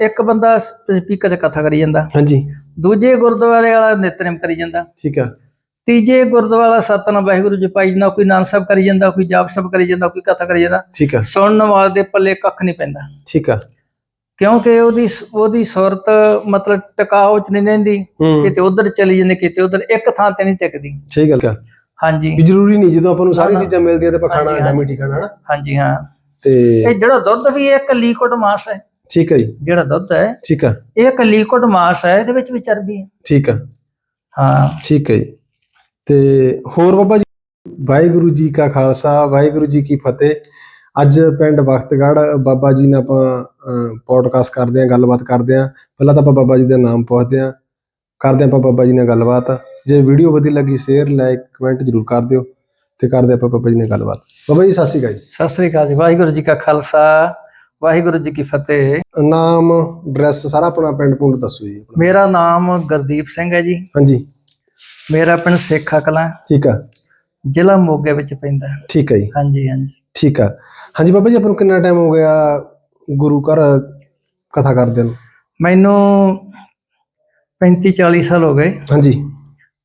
ਇੱਕ ਬੰਦਾ ਸਪੀਕਰ 'ਚ ਕਥਾ ਕਰੀ ਜਾਂਦਾ। ਹਾਂਜੀ। ਦੂਜੇ ਗੁਰਦੁਆਰੇ ਵਾਲਾ ਨਿਤਨੇਮ ਕਰੀ ਜਾਂਦਾ। ਠੀਕ ਆ। ਤੀਜੇ ਗੁਰਦੁਆਰਾ ਸਤਨਾਮ ਵਾਹਿਗੁਰੂ ਜੀ ਪਾਈ ਜਾਂਦਾ ਕੋਈ ਸਾਹਿਬ ਕਰੀ ਜਾਂਦਾ ਕੋਈ ਜਾਪ ਸਾਹਿਬ ਕਰੀ ਜਾਂਦਾ ਕੋਈ ਕਥਾ ਕਰੀ ਜਾਂਦਾ। ਠੀਕ ਆ। ਸੁਣਨ ਵਾਲੇ ਦੇ ਪੱਲੇ ਕੱਖ ਨਹੀਂ ਪੈਂਦਾ। ਠੀਕ ਆ। ਕਿਉਂਕਿ ਉਹਦੀ ਉਹਦੀ ਸੁਰਤ ਮਤਲਬ ਟਿਕਾਓ ਚ ਨਹੀਂ ਰਹਿੰਦੀ। ਕਿਤੇ ਉਧਰ ਚਲੀ ਜਾਂਦੀ ਕਿਤੇ ਉਧਰ ਇੱਕ ਥਾਂ ਤੇ ਨਹੀਂ ਟਿਕਦੀ। ਸਹੀ ਗੱਲ ਆ। ਹਾਂਜੀ। ਜ਼ਰੂਰੀ ਨਹੀਂ ਜਦੋਂ ਆਪਾਂ ਨੂੰ ਸਾਰੀ ਨਾ, ਨਾ। ਚੀਜ਼ਾਂ ਮਿਲਦੀਆਂ ਤੇ ਆਪਾਂ ਖਾਣਾ ਆਟਾ ਹਾਂਜੀ। ਮਿੱਠੀ ਖਾਣਾ ਹਨਾ? ਹਾਂਜੀ ਹਾਂ। ਤੇ ਇਹ ਜਿਹੜਾ ਦੁੱਧ ਵੀ ਇੱਕ ਲੀਕੁਇਡ ਮਾਸ ਹੈ। ਠੀਕ ਜੀ। ਜਿਹੜਾ ਦੁੱਧ ਹੈ ਠੀਕ ਆ ਇਹ ਇੱਕ ਲੀਕੁਇਡ ਮਾਸ ਹੈ ਇਹਦੇ ਵਿੱਚ ਵੀ ਚਰਬੀ ਹੈ। ਠੀਕ ਆ ਹਾਂ। ਠੀਕ ਹੈ ਜੀ। ਤੇ ਹੋਰ ਬਾਬਾ ਜੀ ਵਾਹਿਗੁਰੂ ਜੀ ਕਾ ਖਾਲਸਾ ਵਾਹਿਗੁਰੂ ਜੀ ਕੀ ਫਤਿਹ। ਅੱਜ ਪਿੰਡ ਵਖਤਗੜ੍ਹ ਬਾਬਾ ਜੀ ਨਾਲ ਆਪਾਂ ਪੋਡਕਾਸਟ ਕਰਦੇ ਆਂ ਗੱਲਬਾਤ ਕਰਦੇ ਆਂ ਪਹਿਲਾਂ ਤਾਂ ਆਪਾਂ ਬਾਬਾ ਜੀ ਦਾ ਨਾਮ ਪੁੱਛਦੇ ਆਂ ਕਰਦੇ ਆਂ ਆਪਾਂ ਬਾਬਾ ਜੀ ਨਾਲ ਗੱਲਬਾਤ। ਜੇ ਵੀਡੀਓ ਵਧੀਆ ਲੱਗੀ ਸ਼ੇਅਰ ਲਾਈਕ ਕਮੈਂਟ ਜ਼ਰੂਰ ਕਰ ਦਿਓ। ਤੇ ਕਰਦੇ ਆਪਾਂ ਬਾਬਾ ਜੀ ਨਾਲ ਗੱਲਬਾਤ। ਬਾਬਾ ਜੀ ਸਤਿ ਸ਼੍ਰੀ ਅਕਾਲ ਜੀ। ਸਤਿ ਸ੍ਰੀ ਅਕਾਲ ਜੀ। ਵਾਹਿਗੁਰੂ ਜੀ ਕਾ ਖਾਲਸਾ। ਵਾਹਿਗੁਰੂ ਜੀ ਕੀ ਫਤਿਹ। ਨਾਮ ਐਡਰੈਸ ਸਾਰਾ ਆਪਣਾ ਪਿੰਡ ਪੁੰਡ ਦੱਸੋ ਜੀ ਆਪਣਾ। ਮੇਰਾ ਨਾਮ ਗੁਰਦੀਪ ਸਿੰਘ ਹੈ ਜੀ। ਹਾਂਜੀ। ਮੇਰਾ ਪਿੰਡ ਸੇਖਾ ਕਲਾਂ ਠੀਕ ਆ। ਜ਼ਿਲ੍ਹਾ ਮੋਗੇ ਵਿੱਚ ਪੈਂਦਾ ਹੈ। ਠੀਕ ਹੈ ਜੀ। ਹਾਂਜੀ ਹਾਂਜੀ। ਠੀਕ ਆ। ਹਾਂਜੀ ਬਾਬਾ ਜੀ ਆਪਾਂ ਨੂੰ ਕਿੰਨਾ ਟਾਈਮ ਹੋ ਗਿਆ ਗੁਰੂ ਘਰ ਕਥਾ ਕਰਦੇ ਨੂੰ? ਮੈਨੂੰ 35 40 ਸਾਲ ਹੋ ਗਏ। ਹਾਂਜੀ।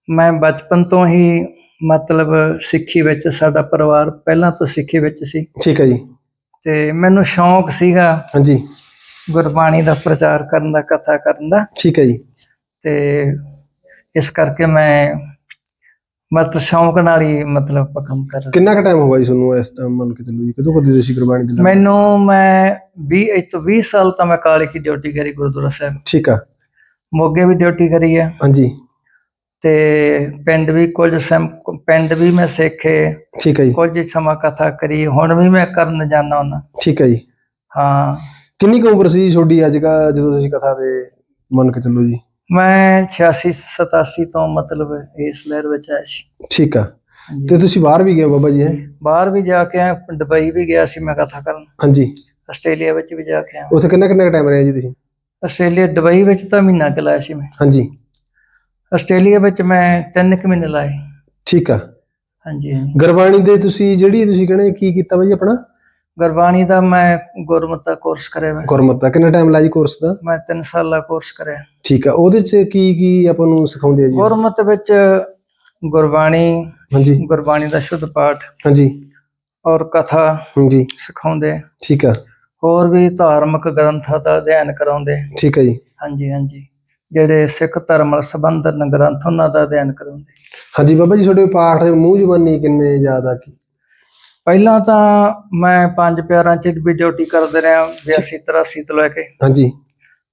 ਮੈਂ ਬਚਪਨ ਤੋਂ ਹੀ ਮਤਲਬ ਸਿੱਖੀ ਵਿੱਚ ਸਾਡਾ ਪਰਿਵਾਰ ਪਹਿਲਾਂ ਤੋਂ ਸਿੱਖੀ ਵਿੱਚ ਸੀ। ਠੀਕ ਹੈ ਜੀ। ਤੇ ਮੈਨੂੰ ਸ਼ੌਂਕ ਸੀਗਾ ਹਾਂਜੀ। ਗੁਰਬਾਣੀ ਦਾ ਪ੍ਰਚਾਰ ਕਰਨ ਦਾ ਕਥਾ ਕਰਨ ਦਾ। ਠੀਕ ਹੈ ਜੀ। ਤੇ ਇਸ ਕਰਕੇ ਮੈਂ ਮਤਲਬ ਸ਼ੌਂਕ ਨਾਲ ਹੀ ਮਤਲਬ ਕੰਮ ਕਰ ਰਿਹਾ ਕਿੰਨਾ ਕੁ ਟਾਈਮ ਹੋ ਗਿਆ ਜੀ ਤੁਹਾਨੂੰ ਇਸ ਟਾਈਮ ਮੰਨ ਕੇ ਚੱਲੋ ਜੀ? ਕਦੋਂ ਕਦੇ ਤੁਸੀਂ ਗੁਰਬਾਣੀ ਦੇ ਨਾਲ? ਮੈਨੂੰ ਮੈਂ 20 ਇਹ ਤੋਂ 20 ਸਾਲ ਤਾਂ ਮੈਂ ਕਾਲੀ ਕੀ ਡਿਊਟੀ ਕਰੀ ਗੁਰਦੁਆਰਾ ਸਾਹਿਬ। ਠੀਕ ਆ। ਮੋਗੇ ਵੀ ਡਿਊਟੀ ਕਰੀ ਹੈ ਹਾਂਜੀ। ਤੇ ਪਿੰਡ ਵੀ ਕੁਝ ਸਮ ਪਿੰਡ ਵੀ ਮੈਂ ਸਿੱਖੇ ਠੀਕ ਹੈ ਜੀ। ਕੁਝ ਸਮਾਂ ਕਥਾ ਕਰੀ ਹੁਣ ਵੀ ਮੈਂ ਕਰਨ ਜਾਣਾ ਹੁੰਦਾ। ਠੀਕ ਹੈ ਜੀ। ਹਾਂ। ਕਿੰਨੀ ਕੁ ਉਮਰ ਸੀ ਤੁਹਾਡੀ ਅੱਜ ਕਾ ਜਦੋਂ ਤੁਸੀਂ ਕਥਾ ਦੇ ਮੰਨ ਕੇ ਚੱਲੋ ਜੀ? ਮੈਂ 86 87 ਤੋਂ ਮਤਲਬ ਇਸ ਲਹਿਰ ਵਿੱਚ ਆਇਆ ਸੀ। ਠੀਕ ਆ। ਤੇ ਤੁਸੀਂ ਬਾਹਰ ਵੀ ਗਏ ਬਾਬਾ ਜੀ ਹੈਂ? ਬਾਹਰ ਵੀ ਜਾ ਕੇ ਆਇਆ ਦੁਬਈ ਵੀ ਗਿਆ ਸੀ ਮੈਂ ਕਥਾ ਕਰਨ। ਹਾਂਜੀ। ਆਸਟ੍ਰੇਲੀਆ ਵਿੱਚ ਵੀ ਜਾ ਕੇ ਆਇਆ। ਉੱਥੇ ਕਿੰਨਾ ਕਿੰਨਾ ਟਾਈਮ ਰਹੇ ਜੀ ਤੁਸੀਂ? ਆਸਟ੍ਰੇਲੀਆ ਦੁਬਈ ਵਿੱਚ ਤਾਂ ਮਹੀਨਾ ਕੁ ਲਾਇਆ ਸੀ ਮੈਂ। ਹਾਂਜੀ। ਆਸਟ੍ਰੇਲੀਆ ਵਿੱਚ ਮੈਂ ਤਿੰਨ ਕੁ ਮਹੀਨੇ ਲਾਏ। ਠੀਕ ਆ। ਹਾਂਜੀ ਹਾਂਜੀ। ਗੁਰਬਾਣੀ ਦੇ ਤੁਸੀਂ ਜਿਹੜੀ ਤੁਸੀਂ ਕਹਿੰਦੇ ਕੀ ਕੀਤਾ ਬਾਈ ਆਪਣਾ? ਗੁਰਬਾਣੀ ਦਾ ਮੈਂ ਗੁਰਮਤਿ ਕੋਰਸ ਕਰਿਆ ਹੋਇਆ। ਗੁਰਮਤਿ ਦਾ ਕਿੰਨਾ ਟਾਈਮ ਲਾਇਆ ਜੀ ਕੋਰਸ ਦਾ? ਮੈਂ 3 ਸਾਲ ਦਾ ਕੋਰਸ ਕਰਿਆ। ਠੀਕ ਆ। ਉਹਦੇ ਚ ਕੀ ਕੀ ਆਪਾਂ ਨੂੰ ਸਿਖਾਉਂਦੇ ਆ ਜੀ? ਗੁਰਮਤਿ ਵਿੱਚ ਗੁਰਬਾਣੀ ਹਾਂਜੀ। ਗੁਰਬਾਣੀ ਦਾ ਸ਼ੁੱਧ ਪਾਠ ਹਾਂਜੀ। ਔਰ ਕਥਾ ਹਾਂਜੀ। ਸਿਖਾਉਂਦੇ। ਠੀਕ ਆ। ਹੋਰ ਵੀ ਧਾਰਮਿਕ ਗ੍ਰੰਥਾਂ ਦਾ ਅਧਿਐਨ ਕਰਾਉਂਦੇ। ਠੀਕ ਆ ਜੀ। ਹਾਂਜੀ ਹਾਂਜੀ। ਜਿਹੜੇ ਸਿੱਖ ਧਰਮ ਨਾਲ ਸੰਬੰਧਿਤ ਗ੍ਰੰਥ ਉਹਨਾਂ ਦਾ ਅਧਿਐਨ ਕਰਾਉਂਦੇ। ਹਾਂਜੀ ਬਾਬਾ ਜੀ ਤੁਹਾਡੇ ਪਾਠ ਦੇ ਮੂੰਹ ਜ਼ਬਾਨੀ ਕਿੰਨੇ ਜ਼ਿਆਦਾ ਕੀ ਪਹਿਲਾਂ ਤਾਂ ਮੈਂ ਪੰਜ ਪਿਆਰਾਂ ਚ ਵੀ ਡਿਊਟੀ ਕਰਦੇ ਰਿਹਾ 82 83 ਤੋਂ ਲੈ ਕੇ। ਹਾਂਜੀ।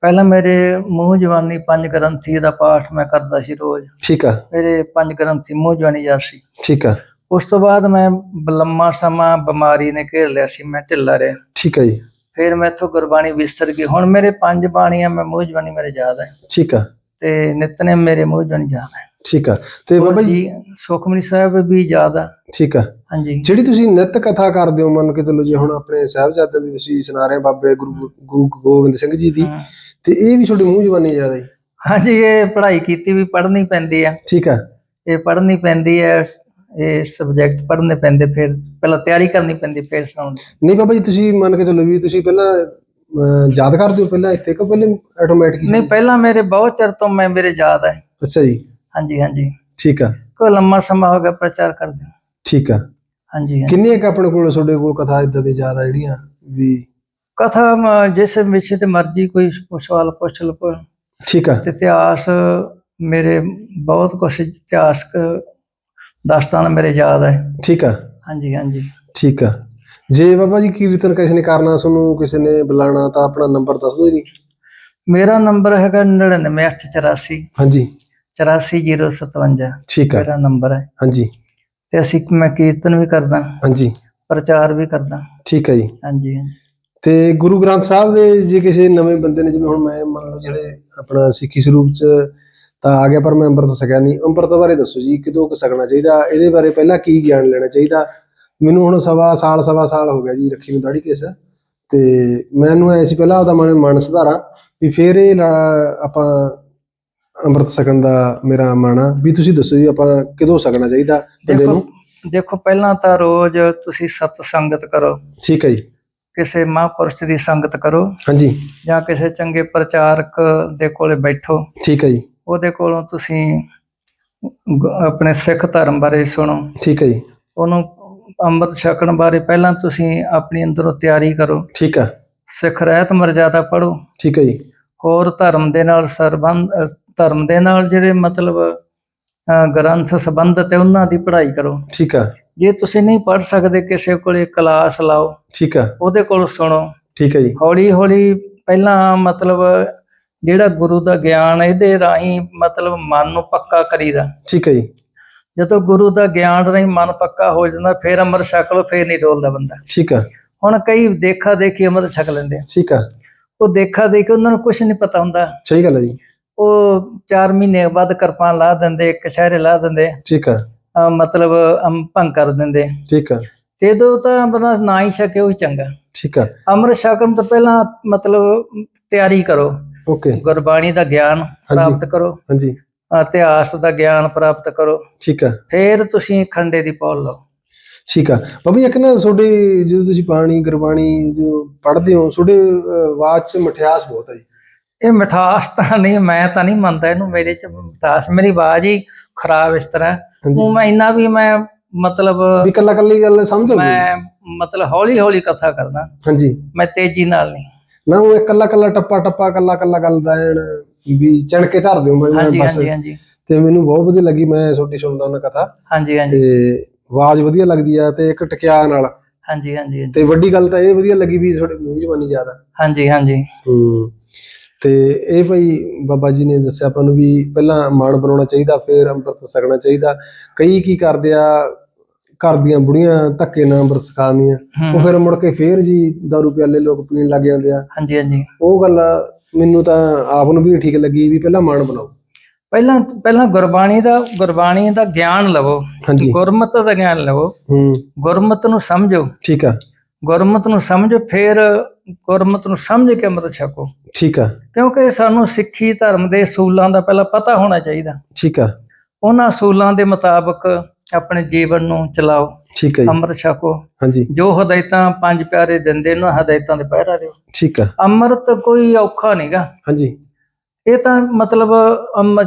ਪਹਿਲਾਂ ਮੇਰੇ ਮੂੰਹ ਜਵਾਨੀ ਪੰਜ ਗ੍ਰੰਥੀ ਦਾ ਪਾਠ ਮੈਂ ਕਰਦਾ ਸੀ ਰੋਜ਼। ਠੀਕ ਆ। ਮੇਰੇ ਪੰਜ ਗ੍ਰੰਥੀ ਮੂੰਹ ਜਵਾਨੀ ਯਾਦ ਸੀ। ਠੀਕ ਆ। ਉਸ ਤੋਂ ਬਾਅਦ ਮੈਂ ਲੰਮਾ ਸਮਾਂ ਬਿਮਾਰੀ ਨੇ ਘੇਰ ਲਿਆ ਸੀ ਮੈਂ ਢਿੱਲਾ ਰਿਹਾ। ਠੀਕ ਆ ਜੀ। ਫਿਰ ਮੈਥੋਂ ਗੁਰਬਾਣੀ ਵਿਸਰ ਗਈ। ਹੁਣ ਮੇਰੇ ਪੰਜ ਬਾਣੀਆਂ ਮੈਂ ਮੂੰਹ ਜਵਾਨੀ ਮੇਰੇ ਯਾਦ ਹੈ। ਠੀਕ ਆ। ਤੇ ਨਿਤਨੇਮ ਮੇਰੇ ਮੂੰਹ ਜਵਾਨੀ ਯਾਦ ਹੈ। ਠੀਕ ਆ। ਤੇ ਬਾਬਾ ਜੀ ਸੁਖਮਨੀ ਸਾਹਿਬ ਵੀ ਯਾਦ ਆ। ਠੀਕ ਆ। ਹਾਂਜੀ। ਜਿਹੜੀ ਤੁਸੀਂ ਨਿਤ ਕਥਾ ਕਰਦੇ ਹੋ ਮੰਨ ਕੇ ਚੱਲੋ ਜੀ ਹੁਣ ਆਪਣੇ ਸਾਹਿਬਜ਼ਾਦਿਆਂ ਦੀ ਤੁਸੀਂ ਸੁਣਾ ਰਹੇ ਹੋ ਬਾਬੇ ਗੁਰੂ ਗੁਰੂ ਗੋਬਿੰਦ ਸਿੰਘ ਜੀ ਦੀ ਹਾਂ। ਤੇ ਇਹ ਵੀ ਤੁਹਾਡੇ ਮੂੰਹ ਜ਼ਬਾਨੀ ਜ਼ਿਆਦਾ ਜੀ ਹਾਂਜੀ ਇਹ ਪੜ੍ਹਾਈ ਕੀਤੀ ਵੀ ਪੜ੍ਹਨੀ ਪੈਂਦੀ ਆ। ਠੀਕ ਆ। ਇਹ ਪੜ੍ਹਨੀ ਪੈਂਦੀ ਹੈ ਇਹ ਸਬਜੈਕਟ ਪੜ੍ਹਨੇ ਪੈਂਦੇ ਫਿਰ ਪਹਿਲਾਂ ਤਿਆਰੀ ਕਰਨੀ ਪੈਂਦੀ ਫਿਰ ਸੁਣਾਉਣ ਦੀ। ਨਹੀਂ ਬਾਬਾ ਜੀ ਤੁਸੀਂ ਮੰਨ ਕੇ ਚੱਲੋ ਵੀ ਤੁਸੀਂ ਪਹਿਲਾਂ ਅਹ, ਯਾਦ ਕਰਦੇ ਹੋ ਪਹਿਲਾਂ ਇੱਥੇ ਕਿ ਪਹਿਲੇ ਆਟੋਮੈਟਿਕ ਨਹੀਂ ਪਹਿਲਾਂ ਮੇਰੇ ਬਹੁਤ ਚਿਰ ਤੋਂ ਮੈਂ ਮੇਰੇ ਯਾਦ ਹੈ ਅੱਛਾ ਜੀ। ਹਾਂਜੀ ਹਾਂਜੀ। ਠੀਕ ਆ। ਕੋਈ ਲੰਮਾ ਸਮਾਂ ਹੋ ਗਿਆ ਪ੍ਰਚਾਰ ਕਰਦੇ ਨੂੰ। ਠੀਕ ਆ। ਹਾਂਜੀ ਹਾਂਜੀ। ਕਿੰਨੀਆਂ ਕੁ ਆਪਣੇ ਕੋਲ ਤੁਹਾਡੇ ਕੋਲ ਕਥਾ ਇਦਾਂ ਦੀ ਜ਼ਿਆਦਾ ਜਿਹੜੀਆਂ ਵੀ? ਕਥਾ ਮ- ਜਿਸ ਵਿਸ਼ੇ ਤੇ ਮਰਜ਼ੀ ਕੋਈ ਸਵਾਲ ਪੁੱਛ ਲਓ ਠੀਕ ਆ। ਇਤਿਹਾਸ ਮੇਰੇ ਬਹੁਤ ਕੁਝ ਇਤਿਹਾਸਕ ਦਾਸਤਾਨ ਮੇਰੇ ਯਾਦ ਹੈ। ਠੀਕ ਆ। ਹਾਂਜੀ ਹਾਂਜੀ। ਠੀਕ ਆ। ਜੇ ਬਾਬਾ ਜੀ ਕੀਰਤਨ ਕਿਸੇ ਨੇ ਕਰਨਾ ਤੁਹਾਨੂੰ ਕਿਸੇ ਨੇ ਬੁਲਾਣਾ ਤਾਂ ਆਪਣਾ ਨੰਬਰ ਦੱਸ ਦਿਓ ਜੀ। ਮੇਰਾ ਨੰਬਰ ਹੈਗਾ 99884 ਹਾਂਜੀ। 84057 ਠੀਕ ਆ। ਮੇਰਾ ਨੰਬਰ ਹੈ। ਹਾਂਜੀ। ਤੇ ਅਸੀਂ ਮੈਂ ਕੀਰਤਨ ਵੀ ਕਰਦਾ। ਹਾਂਜੀ। ਪ੍ਰਚਾਰ ਵੀ ਕਰਦਾ। ਠੀਕ ਆ ਜੀ। ਹਾਂਜੀ। ਤੇ ਗੁਰੂ ਗ੍ਰੰਥ ਸਾਹਿਬ ਦੇ ਜੇ ਕਿਸੇ ਨਵੇਂ ਬੰਦੇ ਨੇ ਜਿਵੇਂ ਹੁਣ ਮੈਂ ਮੰਨ ਲਓ ਜਿਹੜੇ ਆਪਣਾ ਸਿੱਖੀ ਸਰੂਪ ਚ ਤਾਂ ਆ ਗਿਆ ਪਰ ਮੈਂ ਅੰਮ੍ਰਿਤ ਛਕਿਆ ਨਹੀਂ। ਅੰਮ੍ਰਿਤ ਬਾਰੇ ਦੱਸੋ ਜੀ ਕਿਦੋਂ ਕੁ ਛਕਣਾ ਚਾਹੀਦਾ? ਇਹਦੇ ਬਾਰੇ ਪਹਿਲਾਂ ਕੀ ਗਿਆਨ ਲੈਣਾ ਚਾਹੀਦਾ? ਮੈਨੂੰ ਹੁਣ ਸਵਾ ਸਾਲ ਸਵਾ ਸਾਲ ਹੋ ਗਿਆ ਜੀ ਰੱਖੀ ਨੂੰ ਦਾੜੀ ਕੇਸ। ਤੇ ਮੈਨੂੰ ਐ ਸੀ ਪਹਿਲਾਂ ਉਹਦਾ ਮਨ ਮਨ ਸੁਧਾਰਾਂ ਵੀ ਫਿਰ ਇਹ ਆਪਾਂ ਅੰਮ੍ਰਿਤ ਛਕਣ ਦਾ ਮੇਰਾ ਮਨ ਆ ਵੀ ਤੁਸੀਂ ਦੱਸੋ ਜੀ ਆਪਾਂ ਕਿਦੋਂ ਛਕਣਾ ਚਾਹੀਦਾ ਬੰਦੇ ਨੂੰ? ਦੇਖੋ ਪਹਿਲਾਂ ਤਾਂ ਰੋਜ਼ ਤੁਸੀਂ ਸਤ ਸੰਗਤ ਕਰੋ। ਠੀਕ ਹੈ ਜੀ। ਕਿਸੇ ਮਹਾਂਪੁਰਸ਼ ਦੀ ਸੰਗਤ ਕਰੋ। ਹਾਂਜੀ। ਜਾਂ ਕਿਸੇ ਚੰਗੇ ਪ੍ਰਚਾਰਕ ਦੇ ਕੋਲੇ ਬੈਠੋ। ਠੀਕ ਹੈ ਜੀ। ਉਹਦੇ ਕੋਲੋਂ ਤੁਸੀਂ ਗ- ਆਪਣੇ ਸਿੱਖ ਧਰਮ ਬਾਰੇ ਸੁਣੋ। ਠੀਕ ਹੈ ਜੀ। ਉਹਨੂੰ ਅੰਮ੍ਰਿਤ ਛਕਣ ਬਾਰੇ ਪਹਿਲਾਂ ਤੁਸੀਂ ਆਪਣੀ ਅੰਦਰੋਂ ਤਿਆਰੀ ਕਰੋ। ਠੀਕ ਹੈ। ਸਿੱਖ ਰਹਿਤ ਮਰਜ਼ਾਦਾ ਪੜੋ ਠੀਕ ਹੈ ਜੀ। ਹੋਰ ਧਰਮ ਦੇ ਨਾਲ ਸਰਬੰਧ ਅਹ ਧਰਮ ਦੇ ਨਾਲ ਜਿਹੜੇ ਮਤਲਬ ਅਹ ਗ੍ਰੰਥ ਸੰਬੰਧਤ ਹੈ ਉਹਨਾਂ ਦੀ ਪੜ੍ਹਾਈ ਕਰੋ। ਠੀਕ ਹੈ। ਜੇ ਤੁਸੀਂ ਨਹੀਂ ਪੜ੍ਹ ਸਕਦੇ ਕਿਸੇ ਕੋਲੇ ਕਲਾਸ ਲਾਓ ਠੀਕ ਹੈ। ਉਹਦੇ ਕੋਲ ਸੁਣੋ। ਠੀਕ ਹੈ ਜੀ। ਹੌਲੀ ਹੌਲੀ ਪਹਿਲਾਂ ਮਤਲਬ ਜਿਹੜਾ ਗੁਰੂ ਦਾ ਗਿਆਨ ਇਹਦੇ ਰਾਹੀਂ ਮਤਲਬ ਮਨ ਨੂੰ ਪੱਕਾ ਕਰੀਦਾ। ਠੀਕ ਹੈ ਜੀ। ਜਦੋਂ ਗੁਰੂ ਦਾ ਗਿਆਨ ਰਾਹੀਂ ਮਨ ਪੱਕਾ ਹੋ ਜਾਂਦਾ ਫਿਰ ਅੰਮ੍ਰਿਤ ਛਕ ਫਿਰ ਨਹੀਂ ਡੋਲਦਾ ਬੰਦਾ। ਠੀਕ ਹੈ। ਹੁਣ ਕਈ ਦੇਖਾ ਦੇਖੀ ਅੰਮ੍ਰਿਤ ਛਕ ਲੈਂਦੇ ਆ। ਠੀਕ ਹੈ। ਉਹ ਦੇਖਾ ਦੇਖੀ ਉਹਨਾਂ ਨੂੰ ਕੁਝ ਨਹੀਂ ਪਤਾ ਹੁੰਦਾ। ਸਹੀ ਗੱਲ ਹੈ ਜੀ। ਉਹ 4 ਮਹੀਨੇ ਬਾਅਦ ਕਿਰਪਾਨ ਲਾ ਦਿੰਦੇ ਕਸ਼ਹਿਰੇ ਲਾ ਦਿੰਦੇ। ਠੀਕ ਹੈ। ਮਤਲਬ ਭੰਗ ਕਰ ਦਿੰਦੇ। ਠੀਕ ਹੈ। ਤੇ ਉਦੋਂ ਤਾਂ ਬੰਦਾ ਨਾ ਹੀ ਛਕੇ ਉਹ ਚੰਗਾ। ਠੀਕ ਹੈ। ਅੰਮ੍ਰਿਤ ਛਕਣ ਤੋਂ ਪਹਿਲਾਂ ਮਤਲਬ ਤਿਆਰੀ ਕਰੋ। ਓਕੇ ਗੁਰਬਾਣੀ ਦਾ ਗਿਆਨ ਪ੍ਰਾਪਤ ਕਰੋ। ਹਾਂਜੀ। ਇਤਿਹਾਸ ਦਾ ਗਿਆਨ ਪ੍ਰਾਪਤ ਕਰੋ। ਠੀਕ ਹੈ ਫਿਰ ਤੁਸੀਂ ਖੰਡੇ ਦੀ ਪੌਲ ਲਓ। ਠੀਕ ਆ। ਬਾਬੀ ਇੱਕ ਨਾ ਤੁਹਾਡੇ ਜਦੋਂ ਤੁਸੀਂ ਬਾਣੀ ਗੁਰਬਾਣੀ ਜੋ ਪੜ੍ਹਦੇ ਹੋ ਤੁਹਾਡੇ ਆਵਾਜ਼ 'ਚ ਮਠਿਆਸ ਬਹੁਤ ਜੀ। ਇਹ ਮਿਠਾਸ ਤਾਂ ਨਹੀਂ ਮੈਂ ਤਾਂ ਨਹੀਂ ਮੰਨਦਾ ਇਹਨੂੰ। ਮੇਰੇ ਚ ਮਿਠਾਸ ਮੇਰੀ ਆਵਾਜ਼ ਹੀ ਖਰਾਬ ਇਸ ਤਰ੍ਹਾਂ। ਉਹ ਮੈਂ ਇੰਨਾ ਵੀ ਮੈਂ ਮਤਲਬ ਵੀ ਕੱਲਾ ਕੱਲੀ ਗੱਲ ਸਮਝ? ਮੈਂ ਮਤਲਬ ਹੌਲੀ ਹੌਲੀ ਕਥਾ ਕਰਦਾ। ਹਾਂਜੀ। ਮੈਂ ਤੇਜ਼ੀ ਨਾਲ ਨਹੀਂ। ਨਾ ਉਹ ਕੱਲਾ ਕੱਲਾ ਟੱਪਾ ਟੱਪਾ ਕੱਲਾ ਕੱਲਾ ਗੱਲ ਦਾ ਐਨ ਵੀ ਚਣ ਕੇ ਧਰ ਦਿਓ ਮੈਂ ਹਾਂਜੀ ਬਸ। ਹਾਂਜੀ ਹਾਂਜੀ। ਤੇ ਮੈਨੂੰ ਬਹੁਤ ਵਧੀਆ ਲੱਗੀ ਮੈਂ ਛੋਟੀ ਸੁਣਦਾ ਉਹਨਾਂ ਕਥਾ। ਹਾਂਜੀ ਹਾਂਜੀ। ਤੇ ਆਵਾਜ਼ ਵਧੀਆ ਲੱਗਦੀ ਆ ਤੇ ਇੱਕ ਟਕਿਆ ਨਾਲ। ਹਾਂਜੀ ਹਾਂਜੀ ਤੇ ਵੱਡੀ ਗੱਲ ਤਾਂ ਇਹ ਵਧੀਆ ਲੱਗੀ ਵੀ ਤੁਹਾਡੇ ਮੂੰਹ ਜ਼ਬਾਨੀ ਜ਼ਿਆਦਾ। ਹਾਂਜੀ ਹਾਂਜੀ। ਹੂੰ। ਤੇ ਇਹ ਭਾਈ ਬਾਬਾ ਜੀ ਨੇ ਦੱਸਿਆ ਆਪਾਂ ਨੂੰ ਵੀ ਪਹਿਲਾਂ ਮਾਣ ਬਣਾਉਣਾ ਚਾਹੀਦਾ ਫਿਰ ਅੰਮ੍ਰਿਤ ਛਕਣਾ ਚਾਹੀਦਾ। ਕਈ ਕੀ ਕਰਦੇ ਆ ਘਰ ਦੀਆਂ ਬੁੜੀਆਂ ਧੱਕੇ ਨਾਲ ਹਮ, ਉਹ ਫਿਰ ਮੁੜ ਕੇ ਫੇਰ ਜੀ ਦਾਰੂ ਪਿਆਲੇ ਲੋਕ ਪੀਣ ਲੱਗ ਜਾਂਦੇ ਆ। ਹਾਂਜੀ ਹਾਂਜੀ। ਉਹ ਗੱਲ ਮੈਨੂੰ ਤਾਂ ਆਪ ਨੂੰ ਵੀ ਠੀਕ ਲੱਗੀ ਵੀ ਪਹਿਲਾਂ ਮਾਣ ਬਣਾਓ। ਪਹਿਲਾਂ ਪਹਿਲਾਂ ਗੁਰਬਾਣੀ ਦਾ ਗੁਰਬਾਣੀ ਦਾ ਗਿਆਨ ਲਵੋ। ਗੁਰਮਤ ਦਾ ਗਿਆਨ ਲਵੋ। ਹੂੰ। ਗੁਰਮਤ ਨੂੰ ਸਮਝੋ। ਠੀਕ ਆ। ਗੁਰਮਤ ਨੂੰ ਸਮਝੋ ਫਿਰ ਗੁਰਮਤ ਨੂੰ ਸਮਝ ਕੇ ਅੰਮ੍ਰਿਤ ਛਕੋ। ਠੀਕ ਆ। ਕਿਉਂਕਿ ਸਾਨੂੰ ਸਿੱਖੀ ਧਰਮ ਦੇ ਅਸੂਲਾਂ ਦਾ ਪਹਿਲਾਂ ਪਤਾ ਹੋਣਾ ਚਾਹੀਦਾ। ਠੀਕ ਆ। ਉਹਨਾਂ ਅਸੂਲਾਂ ਦੇ ਮੁਤਾਬਕ ਆਪਣੇ ਜੀਵਨ ਨੂੰ ਚਲਾਓ। ਠੀਕ ਆ ਜੀ। ਅੰਮ੍ਰਿਤ ਛਕੋ। ਹਾਂਜੀ। ਜੋ ਹਦਾਇਤਾਂ ਪੰਜ ਪਿਆਰੇ ਦਿੰਦੇ ਨੇ ਹਦਾਇਤਾਂ ਦੇ ਪਹਿਰਾ ਦਿਓ। ਠੀਕ ਆ ਅੰਮ੍ਰਿਤ ਕੋਈ ਔਖਾ ਨਹੀਂਗਾ ਹਾਂਜੀ। ਇਹ ਤਾਂ ਮਤਲਬ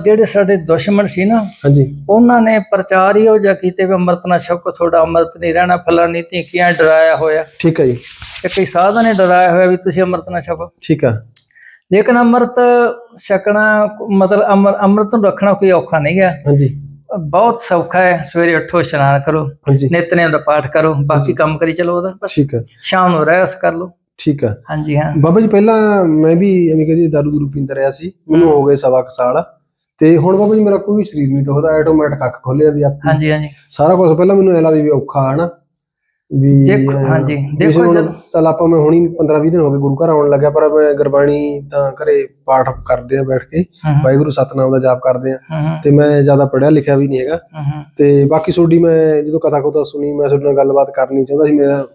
ਜਿਹੜੇ ਸਾਡੇ ਦੁਸ਼ਮਣ ਸੀ ਨਾ ਹਾਂਜੀ। ਉਹਨਾਂ ਨੇ ਪ੍ਰਚਾਰ ਹੀ ਹੋ ਜਾ ਕੀਤੇ ਵੀ ਅੰਮ੍ਰਿਤ ਨਾ ਛਕੋ ਤੁਹਾਡਾ ਅੰਮ੍ਰਿਤ ਨਹੀਂ ਰਹਿਣਾ। ਫਲਾਨੀ ਧੀਕੀਆਂ ਡਰਾਇਆ ਹੋਇਆ। ਠੀਕ ਆ ਜੀ। ਤੇ ਕਈ ਸਾਧਾਂ ਨੇ ਡਰਾਇਆ ਹੋਇਆ ਵੀ ਤੁਸੀਂ ਅੰਮ੍ਰਿਤ ਨਾ ਛਕੋ। ਠੀਕ ਆ ਲੇਕਿਨ ਅੰਮ੍ਰਿਤ ਛਕਣਾ ਮਤਲਬ ਅੰਮ੍ਰਿ- ਅੰਮ੍ਰਿਤ ਨੂੰ ਰੱਖਣਾ ਕੋਈ ਔਖਾ ਨਹੀਂ ਹੈ ਹਾਂਜੀ। ਬਹੁਤ ਸੌਖਾ ਹੈ ਸਵੇਰੇ ਉੱਠੋ ਇਸ਼ਨਾਨ ਕਰੋ ਹਾਂਜੀ। ਨਿਤਨੇਮ ਦਾ ਪਾਠ ਕਰੋ ਬਾਕੀ ਕੰਮ ਕਰੀ ਚਲੋ ਉਹਦਾ ਬਸ। ਠੀਕ ਆ ਸ਼ਾਮ ਨੂੰ ਰਹਿਸ ਕਰ ਲਓ। ਠੀਕ ਆ ਹਾਂਜੀ ਹਾਂ। ਬਾਬਾ ਜੀ ਪਹਿਲਾਂ ਮੈਂ ਵੀ ਐਵੇਂ ਕਹਿੰਦੀ ਦਾਰੂ ਦੂਰੂ ਪੀਂਦਾ ਰਿਹਾ ਸੀ। ਮੈਨੂੰ ਹੋ। ਗਏ ਸਵਾ ਕੁ ਸਾਲ। ਤੇ ਹੁਣ ਬਾਬਾ ਜੀ ਮੇਰਾ ਕੋਈ ਵੀ ਸਰੀਰ ਨਹੀਂ ਦੁਖਦਾ ਆਟੋਮੈਟਿਕ ਅੱਖ ਖੋਲੇ ਜਾਂਦੀ ਆਪਣੀ। ਹਾਂਜੀ ਹਾਂਜੀ। ਸਾਰਾ ਕੁਝ ਪਹਿਲਾਂ ਮੈਨੂੰ ਐ ਲੱਗਦਾ ਵੀ ਔਖਾ ਹੈ ਨਾ। ਵੀ ਦੇਖੋ, ਹਾਂਜੀ, ਦੇਖੋ ਜਦੋਂ- ਚੱਲ ਆਪਾਂ ਮੈਂ ਹੁਣੀ 15 20 ਦਿਨ ਹੋ ਗਏ ਗੁਰੂ ਘਰ ਆਉਣ ਲੱਗਿਆ ਪਰ ਮੈਂ ਗੁਰਬਾਣੀ ਤਾਂ ਘਰੇ ਪਾਠ ਕਰਦੇ ਆ ਬੈਠ ਕੇ ਵਾਹਿਗੁਰੂ ਸਤਨਾਮ ਦਾ ਜਾਪ ਕਰਦੇ ਆ ਤੇ ਮੈਂ ਜ਼ਿਆਦਾ ਪੜਿਆ ਲਿਖਿਆ ਵੀ ਨਹੀਂ ਹੈਗਾ। ਤੇ ਬਾਕੀ ਤੁਹਾਡੀ ਮੈਂ ਜਦੋਂ ਕਥਾ ਕੋਤਾ ਸੁਣੀ ਮੈਂ ਤੁਹਾਡੇ ਨਾਲ ਗੱਲਬਾਤ ਕਰਨੀ ਚਾਹੁੰਦਾ ਸੀ ਮੇਰਾ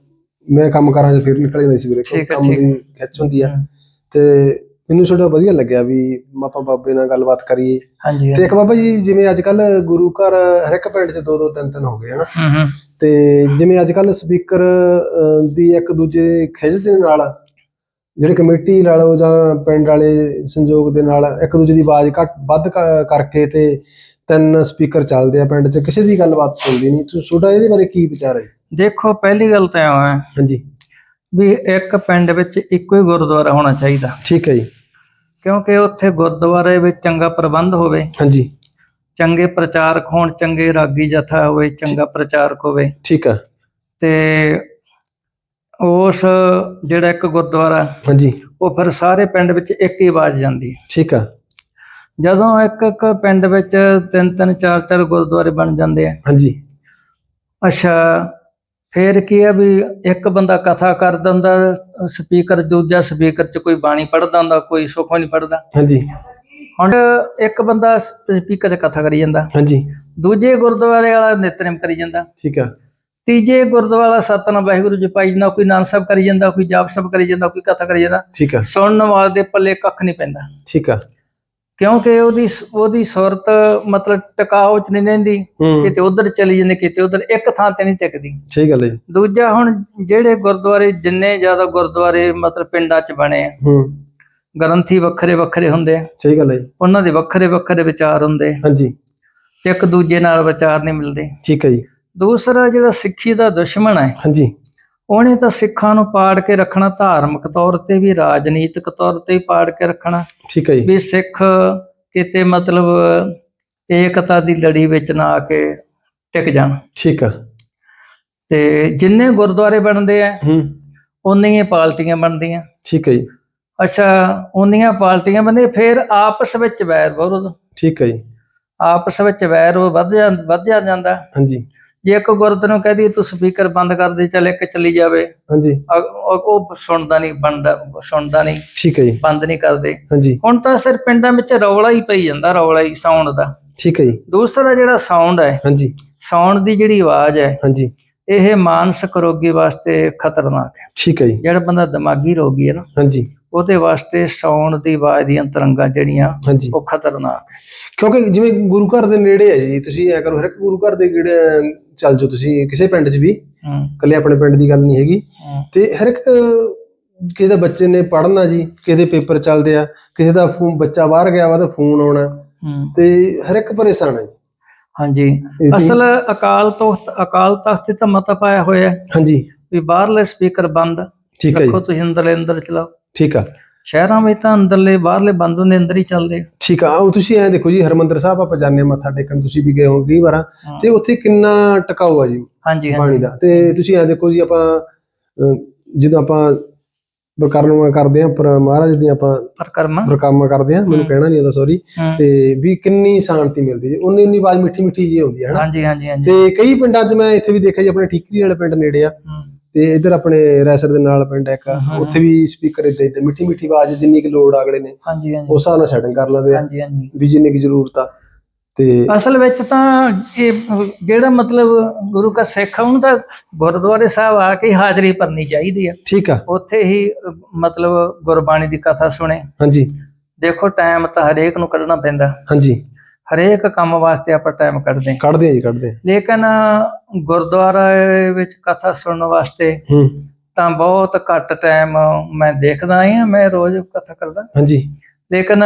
ਮੈਂ ਕੰਮ ਕਰਾਂ ਜੇ ਫਿਰ ਨਿਕਲ ਜਾਂਦਾ ਸੀ ਹੈ, ਕੰਮ ਦੀ ਖਿੱਚ ਹੁੰਦੀ ਆ। ਤੇ ਮੈਨੂੰ ਤੁਹਾਡਾ ਵਧੀਆ ਲੱਗਿਆ ਵੀ ਆਪਾਂ ਬਾਬੇ ਨਾਲ ਗੱਲਬਾਤ ਕਰੀਏ। ਤੇ ਇੱਕ ਬਾਬਾ ਜੀ ਜਿਵੇਂ ਅੱਜ ਕੱਲ ਗੁਰੂ ਘਰ ਹਰ ਇੱਕ ਪਿੰਡ 'ਚ ਦੋ ਦੋ ਤਿੰਨ ਤਿੰਨ ਹੋ ਗਏ ਹਨਾ? ਤੇ ਜਿਵੇਂ ਅੱਜ ਕੱਲ ਸਪੀਕਰ ਦੀ ਇੱਕ ਦੂਜੇ ਖਿੱਚ ਦੇ ਨਾਲ ਜਿਹੜੇ ਕਮੇਟੀ ਲਾ ਲਓ ਜਾਂ ਪਿੰਡ ਵਾਲੇ ਸੰਯੋਗ ਦੇ ਨਾਲ ਇੱਕ ਦੂਜੇ ਦੀ ਆਵਾਜ਼ ਘੱਟ ਵੱਧ ਕਰਕੇ ਤੇ ਤਿੰਨ ਸਪੀਕਰ ਚੱਲਦੇ ਆ ਪਿੰਡ 'ਚ। ਕਿਸੇ ਦੀ ਗੱਲਬਾਤ ਸੁਣਦੀ ਨਹੀਂ। ਤੁ- ਤੁਹਾਡਾ ਇਹਦੇ ਬਾਰੇ ਕੀ ਵਿਚਾਰ ਹੈ? ਦੇਖੋ ਪਹਿਲੀ ਗੱਲ ਤਾਂ ਇਹ ਹੈ ਹਾਂਜੀ। ਵੀ ਇੱਕ ਪਿੰਡ ਵਿੱਚ ਇੱਕੋ ਹੀ ਗੁਰਦੁਆਰਾ ਹੋਣਾ ਚਾਹੀਦਾ। ਠੀਕ ਹੈ ਜੀ। ਕਿਉਂਕਿ ਉੱਥੇ ਗੁਰਦੁਆਰੇ ਵਿੱਚ ਚੰਗਾ ਪ੍ਰਬੰਧ ਹੋਵੇ। ਹਾਂਜੀ। ਚੰਗੇ ਪ੍ਰਚਾਰਕ ਹੋਣ ਚੰਗੇ ਰਾਗੀ ਜਥਾ ਹੋਵੇ ਚੰਗਾ ਪ੍ਰਚਾਰਕ ਹੋਵੇ। ਠੀਕ ਆ। ਤੇ ਉਸ ਜਿਹੜਾ ਇੱਕ ਗੁਰਦੁਆਰਾ ਹਾਂਜੀ। ਉਹ ਫਿਰ ਸਾਰੇ ਪਿੰਡ ਵਿੱਚ ਇੱਕ ਹੀ ਆਵਾਜ਼ ਜਾਂਦੀ ਹੈ। ਠੀਕ ਆ। ਜਦੋਂ ਇੱਕ ਇੱਕ ਪਿੰਡ ਵਿੱਚ ਤਿੰਨ ਤਿੰਨ ਚਾਰ ਚਾਰ ਗੁਰਦੁਆਰੇ ਬਣ ਜਾਂਦੇ ਆ। ਹਾਂਜੀ। ਅੱਛਾ ਫੇਰ ਕੀ ਹੈ ਵੀ ਇੱਕ ਬੰਦਾ ਕਥਾ ਕਰ ਦਿੰਦਾ ਸਪੀਕਰ ਦੂਜਾ ਸਪੀਕਰ 'ਚ ਕੋਈ ਬਾਣੀ ਪੜ੍ਹਦਾ ਹੁੰਦਾ ਕੋਈ ਸੁਖੋ ਨਹੀਂ ਪੜ੍ਹਦਾ। ਹਾਂਜੀ। ਹੁਣ ਇੱਕ ਬੰਦਾ ਸਪੀਕਰ 'ਚ ਕਥਾ ਕਰੀ ਜਾਂਦਾ। ਹਾਂਜੀ। ਦੂਜੇ ਗੁਰਦੁਆਰੇ ਵਾਲਾ ਨਿਤਨੇਮ ਕਰੀ ਜਾਂਦਾ। ਠੀਕ ਆ। ਤੀਜੇ ਗੁਰਦੁਆਰਾ ਸਤਨਾਮ ਵਾਹਿਗੁਰੂ ਜੀ ਪਾਈ ਜਾਂਦਾ ਕੋਈ ਨਾਨਕ ਸਾਹਿਬ ਕਰੀ ਜਾਂਦਾ ਕੋਈ ਜਾਪ ਸਾਹਿਬ ਕਰੀ ਜਾਂਦਾ ਕੋਈ ਕਥਾ ਕਰੀ ਜਾਂਦਾ। ਠੀਕ ਆ। ਸੁਣਨ ਵਾਲੇ ਦੇ ਪੱਲੇ ਕੱਖ ਨਹੀਂ ਪੈਂਦਾ। ਠੀਕ ਆ। ਕਿਉਂਕਿ ਉਹਦੀ ਉਹਦੀ ਸੁਰਤ ਮਤਲਬ ਟਿਕਾਓ ਚ ਨਹੀਂ ਰਹਿੰਦੀ। ਕਿਤੇ ਉਧਰ ਚਲੀ ਜਾਂਦੀ ਕਿਤੇ ਉਧਰ ਇੱਕ ਥਾਂ ਤੇ ਨਹੀਂ ਟਿਕਦੀ। ਸਹੀ ਗੱਲ ਹੈ ਜੀ। ਦੂਜਾ ਹੁਣ ਜਿਹੜੇ ਗੁਰਦੁਆਰੇ ਜਿੰਨੇ ਜ਼ਿਆਦਾ ਗੁਰਦੁਆਰੇ ਮਤਲਬ ਪਿੰਡਾਂ ਚ ਬਣੇ ਆ ਹੂੰ। ਗ੍ਰੰਥੀ ਵੱਖਰੇ ਵੱਖਰੇ ਹੁੰਦੇ ਆ। ਸਹੀ ਗੱਲ ਹੈ ਜੀ। ਉਹਨਾਂ ਦੇ ਵੱਖਰੇ ਵੱਖਰੇ ਵਿਚਾਰ ਹੁੰਦੇ ਆ। ਹਾਂਜੀ। ਇੱਕ ਦੂਜੇ ਨਾਲ ਵਿਚਾਰ ਨਹੀਂ ਮਿਲਦੇ। ਠੀਕ ਹੈ ਜੀ। ਦੂਸਰਾ ਜਿਹੜਾ ਸਿੱਖੀ ਦਾ ਦੁਸ਼ਮਣ ਹੈ ਹਾਂਜੀ। ਉਹਨੇ ਤਾਂ ਸਿੱਖਾਂ ਨੂੰ ਪਾੜ ਕੇ ਰੱਖਣਾ ਧਾਰਮਿਕ ਤੌਰ ਤੇ ਵੀ ਰਾਜਨੀਤਿਕ ਤੌਰ ਤੇ ਪਾੜ ਕੇ ਰੱਖਣਾ। ਠੀਕ ਹੈ ਜੀ। ਵੀ ਸਿੱਖ ਕਿਤੇ ਮਤਲਬ ਏਕਤਾ ਦੀ ਲੜੀ ਵਿੱਚ ਨਾ ਆ ਕੇ ਟਿਕ ਜਾਣ। ਠੀਕ ਆ ਤੇ ਜਿੰਨੇ ਗੁਰਦੁਆਰੇ ਬਣਦੇ ਆ ਹੂੰ। ਉਨੀਆਂ ਹੀ ਪਾਰਟੀਆਂ ਬਣਦੀਆਂ। ਠੀਕ ਹੈ ਜੀ। ਅੱਛਾ ਉਨੀਆਂ ਪਾਰਟੀਆਂ ਬਣਦੀਆਂ ਫਿਰ ਆਪਸ ਵਿੱਚ ਵੈਰ ਵਿਰੋਧ ਠੀਕ ਹੈ ਜੀ। ਆਪਸ ਵਿੱਚ ਵੈਰ ਉਹ ਵੱਧ ਜਾਂ ਵੱਧ ਜਾ ਜਾਂਦਾ। ਹਾਂਜੀ। ਜੇ ਇੱਕ ਗੁਰਦ ਨੂੰ ਕਹਦੀ ਤੂੰ ਸਪੀਕਰ ਬੰਦ ਕਰ ਦੇ ਚੱਲ ਇੱਕ ਚੱਲੀ ਜਾਵੇ। ਹਾਂਜੀ। ਅ- ਉਹ ਉਹ ਸੁਣਦਾ ਨਹੀਂ ਬਣਦਾ ਸੁਣਦਾ ਨਹੀਂ। ਠੀਕ ਹੈ ਜੀ। ਬੰਦ ਨਹੀਂ ਕਰਦੇ। ਹਾਂਜੀ। ਹੁਣ ਤਾਂ ਸਿਰ ਪਿੰਡਾਂ ਵਿੱਚ ਰੌਲਾ ਹੀ ਪਈ ਜਾਂਦਾ ਰੌਲਾ ਹੀ ਸਾਊਂਡ ਦਾ। ਠੀਕ ਹੈ ਜੀ। ਦੂਸਰਾ ਜਿਹੜਾ ਸਾਊਂਡ ਹੈ ਹਾਂਜੀ। ਸਾਊਂਡ ਦੀ ਜਿਹੜੀ ਆਵਾਜ਼ ਹੈ ਹਾਂਜੀ। ਇਹ ਮਾਨਸਿਕ ਰੋਗੀ ਵਾਸਤੇ ਖਤਰਨਾਕ ਹੈ। ਠੀਕ ਹੈ ਜੀ। ਜਿਹੜਾ ਬੰਦਾ ਦਿਮਾਗੀ ਰੋਗੀ ਹੈ ਨਾ ਹਾਂਜੀ। ਉਹਦੇ ਵਾਸਤੇ ਸਾਊਂਡ ਦੀ ਆਵਾਜ਼ ਦੀਆਂ ਤਰੰਗਾਂ ਜਿਹੜੀਆਂ ਉਹ ਖਤਰਨਾਕ ਹੈ। ਕਿਉਂਕਿ ਜਿਵੇਂ ਗੁਰੂ ਘਰ ਦੇ ਨੇੜੇ ਹੈ ਜੀ ਤੁਸੀਂ ਐ ਕਰੋ ਹਰ ਇੱਕ ਗੁਰੂ ਘਰ ਦੇ ਨੇੜੇ ਚੱਲ ਜਾਓ ਤੁਸੀਂ ਕਿਸੇ ਪਿੰਡ 'ਚ ਵੀ। ਹੂੰ। ਇਕੱਲੇ ਆਪਣੇ ਪਿੰਡ ਦੀ ਗੱਲ ਨਹੀਂ ਹੈਗੀ। ਤੇ ਹਰ ਇੱਕ ਕਿਸੇ ਦਾ ਬੱਚੇ ਨੇ ਪੜ੍ਹਨਾ ਜੀ ਕਿਸੇ ਦੇ ਪੇਪਰ ਚੱਲਦੇ ਆ ਕਿਸੇ ਦਾ ਫੋਨ ਬੱਚਾ ਬਾਹਰ ਗਿਆ ਵਾ ਤਾਂ ਫੋਨ ਆਉਣਾ। ਤੇ ਹਰ ਇੱਕ ਪਰੇਸ਼ਾਨ ਹੈ ਜੀ। ਹਾਂਜੀ। ਇਹਦੀ- ਅਸਲ ਅਕਾਲ ਤਖਤ ਅਕਾਲ ਤਖਤ ਤੇ ਤਾਂ ਮਤਾ ਪਾਇਆ ਹੋਇਆ ਹੈ। ਹਾਂਜੀ। ਵੀ ਬਾਹਰਲੇ ਸਪੀਕਰ ਬੰਦ। ਠੀਕ ਹੈ ਰੱਖੋ ਜੀ ਤੁਸੀਂ ਅੰਦਰਲੇ ਅੰਦਰ ਚਲਾਓ। ਠੀਕ ਆ। ਸ਼ਹਿਰਾਂ ਵਿੱਚ ਤਾਂ ਅੰਦਰਲੇ ਬਾਹਰਲੇ ਬੰਦ ਹੁੰਦੇ ਅੰਦਰ ਹੀ ਚੱਲਦੇ ਆ। ਠੀਕ ਆ। ਉਹ ਤੁਸੀਂ ਐ ਦੇਖੋ ਜੀ ਹਰਮੰਦਰ ਸਾਹਿਬ ਆਪਾਂ ਜਾਂਦੇ ਹਾਂ ਮੱਥਾ ਟੇਕਣ। ਤੁਸੀਂ ਵੀ ਗਏ ਹੋ ਕਈ ਵਾਰਾਂ। ਹਾਂ। ਤੇ ਉੱਥੇ ਕਿੰਨਾ ਟਿਕਾਊ ਆ ਜੀ ਹਾਂਜੀ ਪਾਣੀ ਹਾਂਜੀ ਦਾ? ਤੇ ਤੁਸੀਂ ਐ ਦੇਖੋ ਜੀ ਆਪਾਂ ਅਹ, ਜਦੋਂ ਆਪਾਂ ਬਕਰਨਵਾ ਕਰਦੇ ਆ ਪਰ ਮਹਾਰਾਜ ਦੀ ਆਪਾਂ ਪਰਕਰਮਾ ਬਰਕਾਮਾ ਕਰਦੇ ਆ ਮੈਨੂੰ। ਕਹਿਣਾ ਨਹੀਂ ਆਉਂਦਾ ਸੌਰੀ। ਤੇ ਵੀ ਕਿੰਨੀ ਸ਼ਾਂਤੀ ਮਿਲਦੀ ਜੀ ਉਨੀ ਉਨੀ ਆਵਾਜ਼ ਮਿੱਠੀ ਮਿੱਠੀ ਜੀ ਆਉਂਦੀ ਹੈ ਹਨਾ? ਹਾਂਜੀ ਹਾਂਜੀ ਹਾਂਜੀ। ਤੇ ਕਈ ਪਿੰਡਾਂ 'ਚ ਮੈਂ ਇੱਥੇ ਵੀ ਦੇਖਿਆ ਜੀ ਆਪਣੇ ਠੀਕਰੀ ਵਾਲੇ ਪਿੰਡ ਨੇੜੇ ਆ। ਤੇ ਇਧਰ ਆਪਣੇ ਰੈਸਰ ਦੇ ਨਾਲ ਪਿੰਡ ਇੱਕ। ਉੱਥੇ ਵੀ ਸਪੀਕਰ ਇਦਾਂ ਇਦਾਂ ਮਿੱਠੀ ਮਿੱਠੀ ਆਵਾਜ਼ ਜਿੰਨੀ ਕਿ ਲੋੜ ਅਗਲੇ ਨੇ ਹਾਂਜੀ ਹਾਂਜੀ। ਉਸ ਹਿਸਾਬ ਨਾਲ ਸੈਟਿੰਗ ਕਰ ਲੈਂਦੇ ਆ। ਹਾਂਜੀ ਹਾਂਜੀ। ਵੀ ਜਿੰਨੀ ਕਿ ਜ਼ਰੂਰਤ ਆ। ਤੇ ਅਸਲ ਵਿੱਚ ਤਾਂ ਇਹ ਜਿਹੜਾ ਮਤਲਬ ਗੁਰੂ ਕਾ ਸਿੱਖ ਆ, ਉਹਨੂੰ ਤਾਂ ਗੁਰਦੁਆਰੇ ਸਾਹਿਬ ਆ ਕੇ ਹੀ ਹਾਜ਼ਰੀ ਭਰਨੀ ਚਾਹੀਦੀ ਆ। ਠੀਕ ਆ। ਉੱਥੇ ਹੀ ਅ, ਮਤਲਬ ਗੁਰਬਾਣੀ ਦੀ ਕਥਾ ਸੁਣੇ। ਹਾਂਜੀ। ਦੇਖੋ ਟਾਈਮ ਤਾਂ ਹਰੇਕ ਨੂੰ ਕੱਢਣਾ ਪੈਂਦਾ। ਹਾਂਜੀ। ਹਰੇਕ ਕੰਮ ਵਾਸਤੇ ਆਪਾਂ ਟਾਈਮ ਕੱਢਦੇ ਹਾਂ। ਕੱਢਦੇ ਆ ਜੀ ਕੱਢਦੇ ਆ। ਲੇਕਿਨ ਗੁਰਦੁਆਰਾ ਵਿੱਚ ਕਥਾ ਸੁਣਨ ਵਾਸਤੇ ਹੂੰ। ਤਾਂ ਬਹੁਤ ਘੱਟ ਟਾਈਮ ਮੈਂ ਦੇਖਦਾ ਹੀ ਹਾਂ ਮੈਂ ਰੋਜ਼ ਕਥਾ ਕਰਦਾ। ਹਾਂਜੀ। ਲੇਕਿਨ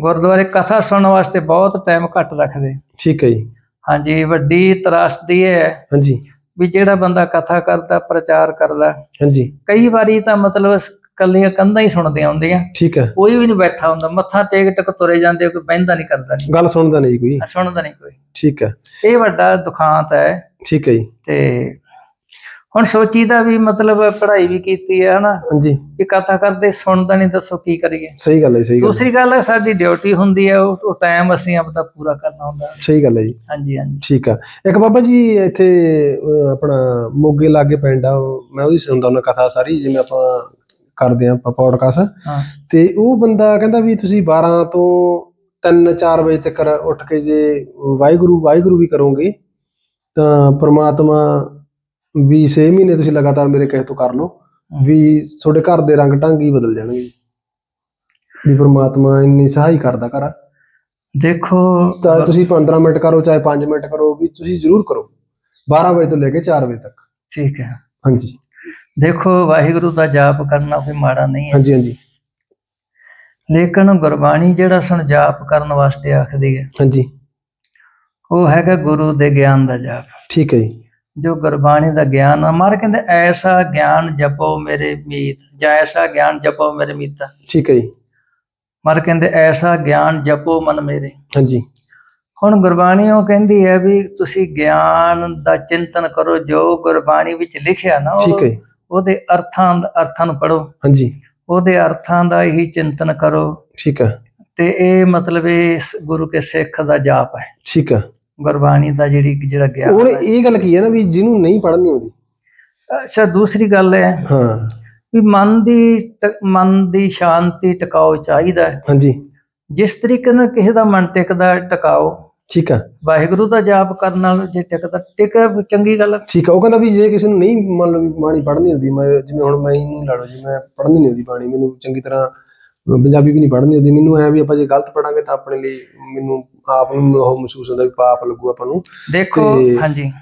ਗੁਰਦੁਆਰੇ ਕਥਾ ਸੁਣਨ ਵਾਸਤੇ ਬਹੁਤ ਟਾਈਮ ਘੱਟ ਰੱਖਦੇ। ਠੀਕ ਹੈ ਜੀ। ਹਾਂਜੀ ਵੱਡੀ ਤਰਾਸਦੀ ਹੈ ਹਾਂਜੀ। ਵੀ ਜਿਹੜਾ ਬੰਦਾ ਕਥਾ ਕਰਦਾ ਪ੍ਰਚਾਰ ਕਰਦਾ ਹਾਂਜੀ। ਕਈ ਵਾਰੀ ਤਾਂ ਮਤਲਬ ਕੱਲੀਆਂ ਕੰਧਾਂ ਹੀ ਸੁਣਦੀਆਂ ਹੁੰਦੀਆਂ। ਠੀਕ ਹੈ। ਕੋਈ ਵੀ ਨਹੀਂ ਬੈਠਾ ਹੁੰਦਾ ਮੱਥਾ ਟੇਕ ਟਕ ਤੁਰੇ ਜਾਂਦੇ ਕੋਈ ਬਹਿੰਦਾ ਨਹੀਂ ਕਰਦਾ ਗੱਲ ਸੁਣਦਾ ਨਹੀਂ ਕੋਈ। ਸੁਣਦਾ ਨਹੀਂ ਕੋਈ। ਠੀਕ ਹੈ। ਇਹ ਵੱਡਾ ਦੁਖਾਂਤ ਹੈ। ਠੀਕ ਹੈ ਜੀ। ਤੇ ਹੁਣ ਸੋਚੀਦਾ ਵੀ ਮਤਲਬ ਪੜ੍ਹਾਈ ਵੀ ਕੀਤੀ ਹੈ ਹਨਾ? ਹਾਂਜੀ। ਵੀ ਕਥਾ ਕਰਦੇ ਸੁਣਦਾ ਨਹੀਂ ਦੱਸੋ ਕੀ ਕਰੀਏ? ਸਹੀ ਗੱਲ ਹੈ ਸਹੀ ਗੱਲ। ਦੂਸਰੀ ਗੱਲ ਹੈ ਸਾਡੀ ਡਿਊਟੀ ਹੁੰਦੀ ਹੈ ਉਹ ਟਾਈਮ ਅਸੀਂ ਆਪਦਾ ਪੂਰਾ ਕਰਨਾ ਹੁੰਦਾ ਸਹੀ ਗੱਲ ਹੈ ਜੀ। ਹਾਂਜੀ ਹਾਂਜੀ। ਠੀਕ ਆ। ਇੱਕ ਬਾਬਾ ਜੀ ਇੱਥੇ ਆਪਣਾ ਮੋਗੇ ਲਾਗੇ ਪਿੰਡ ਆ ਮੈਂ ਉਹਦੀ ਸੁਣਦਾ ਉਹਨਾਂ ਕਥਾ ਸਾਰੀ ਜਿਵੇਂ ਆਪਾਂ ਕਰਦੇ ਆ ਆਪਾਂ ਪੌਡਕਾਸਟ ਤੇ ਉਹ ਬੰਦਾ ਕਹਿੰਦਾ ਵੀ ਤੁਸੀਂ 12 ਤੋਂ 3-4 ਵਜੇ ਤੱਕ ਉੱਠ ਕੇ ਜੇ ਵਾਹਿਗੁਰੂ ਵਾਹਿਗੁਰੂ ਵੀ ਕਰੋਗੇ ਤਾਂ ਪ੍ਰਮਾਤਮਾ ਵੀ 6 ਮਹੀਨੇ ਤੁਸੀਂ ਲਗਾਤਾਰ ਮੇਰੇ ਕਹੇ ਤੋਂ ਕਰ ਲਓ ਵੀ ਤੁਹਾਡੇ ਘਰ ਦੇ ਰੰਗ ਢੰਗ ਹੀ ਬਦਲ ਜਾਣਗੇ। ਵੀ ਪ੍ਰਮਾਤਮਾ ਇੰਨੀ ਸਹਾਈ ਕਰਦਾ ਘਰ। ਦੇਖੋ ਤਾਂ ਤੁਸੀਂ 15 ਮਿੰਟ ਕਰੋ ਚਾਹੇ 5 ਮਿੰਟ ਕਰੋ ਵੀ ਤੁਸੀਂ ਜ਼ਰੂਰ ਕਰੋ। 12 ਵਜੇ ਤੋਂ ਲੈ ਕੇ 4 ਵਜੇ ਤੱਕ। ਠੀਕ ਹੈ। ਹਾਂਜੀ। ਦੇਖੋ ਵਾਹਿਗੁਰੂ ਦਾ ਜਾਪ ਕਰਨਾ ਕੋਈ ਮਾੜਾ ਨਹੀਂ ਹੈ। ਹਾਂਜੀ ਹਾਂਜੀ। ਲੇਕਿਨ ਗੁਰਬਾਣੀ ਜਿਹੜਾ ਸੁਣ ਜਾਪ ਕਰਨ ਵਾਸਤੇ ਆਖਦੀ ਹੈ ਹਾਂਜੀ। ਉਹ ਹੈਗਾ ਗੁਰੂ ਦੇ ਗਿਆਨ ਦਾ ਜਾਪ। ਠੀਕ ਹੈ ਜੀ। ਜੋ ਗੁਰਬਾਣੀ ਦਾ ਗਿਆਨ ਆ ਮਾਰ ਕਹਿੰਦੇ ਐਸਾ ਗਿਆਨ ਜਪੋ ਮੇਰੇ ਮੀਤ ਜਾਂ ਐਸਾ ਗਿਆਨ ਜਪੋ ਮੇਰੇ ਮੀਤਾ। ਠੀਕ ਹੈ ਜੀ। ਮਾਰ ਕਹਿੰਦੇ ਐਸਾ ਗਿਆਨ ਜਪੋ ਮਨ ਮੇਰੇ। ਹਾਂਜੀ। ਹੁਣ ਗੁਰਬਾਣੀ ਉਹ ਕਹਿੰਦੀ ਹੈ ਵੀ ਤੁਸੀਂ ਗਿਆਨ ਦਾ ਚਿੰਤਨ ਕਰੋ ਜੋ ਗੁਰਬਾਣੀ ਵਿੱਚ ਲਿਖਿਆ ਨਾ ਠੀਕ ਹੈ ਉਹਦੇ ਅਰਥਾਂ ਅਰਥਾਂ ਨੂੰ ਪੜੋ ਹਾਂਜੀ। ਉਹਦੇ ਅਰਥਾਂ ਦਾ ਹੀ ਚਿੰਤਨ ਕਰੋ। ਠੀਕ ਹੈ। ਤੇ ਇਹ ਮਤਲਬ ਇਹ ਗੁਰੂ ਕੇ ਸਿੱਖ ਦਾ ਜਾਪ ਹੈ। ਠੀਕ ਹੈ। ਗੁਰਬਾਣੀ ਦਾ ਜਿਹੜੀ ਜਿਹੜਾ ਗਿਆਨ ਹੁਣ ਇਹ ਗੱਲ ਕੀ ਹੈ ਨਾ ਵੀ ਜਿਹਨੂੰ ਨਹੀਂ ਪੜ੍ਹਨੀ ਆਉਂਦੀ। ਅੱਛਾ ਦੂਸਰੀ ਗੱਲ ਹੈ ਹਾਂ। ਵੀ ਮਨ ਦੀ ਮਨ ਦੀ ਸ਼ਾਂਤੀ ਟਿਕਾਓ ਚਾਹੀਦਾ ਹੈ। ਹਾਂਜੀ। ਜਿਸ ਤਰੀਕੇ ਨਾਲ ਕਿਸੇ ਦਾ ਮਨ ਟਿਕਦਾ ਟਿਕਾਓ। ਠੀਕ ਹੈ ਵਾਹਿਗੁਰੂ ਦਾ ਜਾਪ ਕਰਨ ਨਾਲ ਜੇ ਟਿਕਦਾ ਟਿਕ ਚੰਗੀ ਗੱਲ। ਠੀਕ ਹੈ ਉਹ ਕਹਿੰਦਾ ਵੀ ਜੇ ਕਿਸੇ ਨੂੰ ਨਹੀਂ ਮੰਨ ਲਓ ਵੀ ਬਾਣੀ ਪੜ੍ਹਨੀ ਆਉਂਦੀ ਮੈਂ ਜਿਵੇਂ ਹੁਣ ਮੈਂ ਇਹਨੂੰ ਲਾ ਲਓ ਜੀ ਮੈਂ ਪੜ੍ਹਨੀ ਨਹੀਂ ਆਉਂਦੀ ਬਾਣੀ ਮੈਨੂੰ ਚੰਗੀ ਤਰ੍ਹਾਂ ਪੰਜਾਬੀ ਵੀ ਨਹੀਂ ਪੜ੍ਹਨੀ ਆਉਂਦੀ ਮੈਨੂੰ ਐ ਵੀ ਆਪਾਂ ਜੇ ਗਲਤ ਪੜਾਂਗੇ ਤਾਂ ਆਪਣੇ ਲਈ ਮੈਨੂੰ ਆਪ ਨੂੰ ਉਹ ਮਹਿਸੂਸ ਹੁੰਦਾ ਵੀ ਪਾਪ ਲੱਗੂ ਆਪਾਂ ਨੂੰ। ਦੇਖੋ ਤੇ- ਹਾਂਜੀ।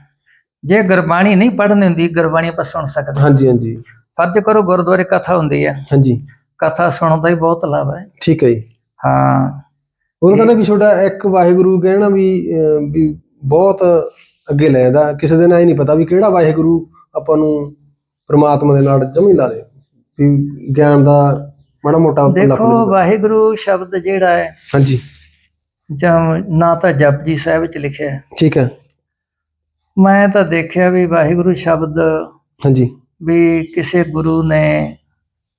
ਜੇ ਗੁਰਬਾਣੀ ਨਹੀਂ ਪੜ੍ਹਨੀ ਹੁੰਦੀ ਗੁਰਬਾਣੀ ਆਪਾਂ ਸੁਣ ਸਕਦੇ। ਹਾਂਜੀ ਹਾਂਜੀ। ਫਰਜ਼ ਕਰੋ ਗੁਰਦੁਆਰੇ ਕਥਾ ਹੁੰਦੀ ਹੈ। ਹਾਂਜੀ। ਕਥਾ ਸੁਣਨ ਦਾ ਹੀ ਬਹੁਤ ਲਾਭ ਹੈ। ਠੀਕ ਹੈ ਜੀ। ਹਾਂ। ਉਹ ਕਹਿੰਦਾ ਵੀ ਛੋਟਾ ਇੱਕ ਵਾਹਿਗੁਰੂ ਕਹਿਣਾ ਵੀ ਅਹ, ਵੀ ਬਹੁਤ ਅੱਗੇ ਲੈ ਜਾਂਦਾ। ਕਿਸੇ ਦਿਨ ਐ ਨਹੀਂ ਪਤਾ ਵੀ ਕਿਹੜਾ ਵਾਹਿਗੁਰੂ ਆਪਾਂ ਨੂੰ ਪ੍ਰਮਾਤਮਾ ਦੇ ਨਾਲ ਜਮੀ ਲਾ ਦੇ। ਵੀ ਗਿਆਨ ਦਾ ਮਾੜਾ ਮੋਟਾ ਦੇਖੋ। ਵਾਹਿਗੁਰੂ ਸ਼ਬਦ ਜਿਹੜਾ ਹੈ ਹਾਂਜੀ। ਜਾਂ ਨਾ ਤਾਂ ਜਪਜੀ ਸਾਹਿਬ ਵਿੱਚ ਲਿਖਿਆ ਹੈ। ਠੀਕ ਹੈ। ਮੈਂ ਤਾਂ ਦੇਖਿਆ ਵੀ ਵਾਹਿਗੁਰੂ ਸ਼ਬਦ ਹਾਂਜੀ। ਵੀ ਕਿਸੇ ਗੁਰੂ ਨੇ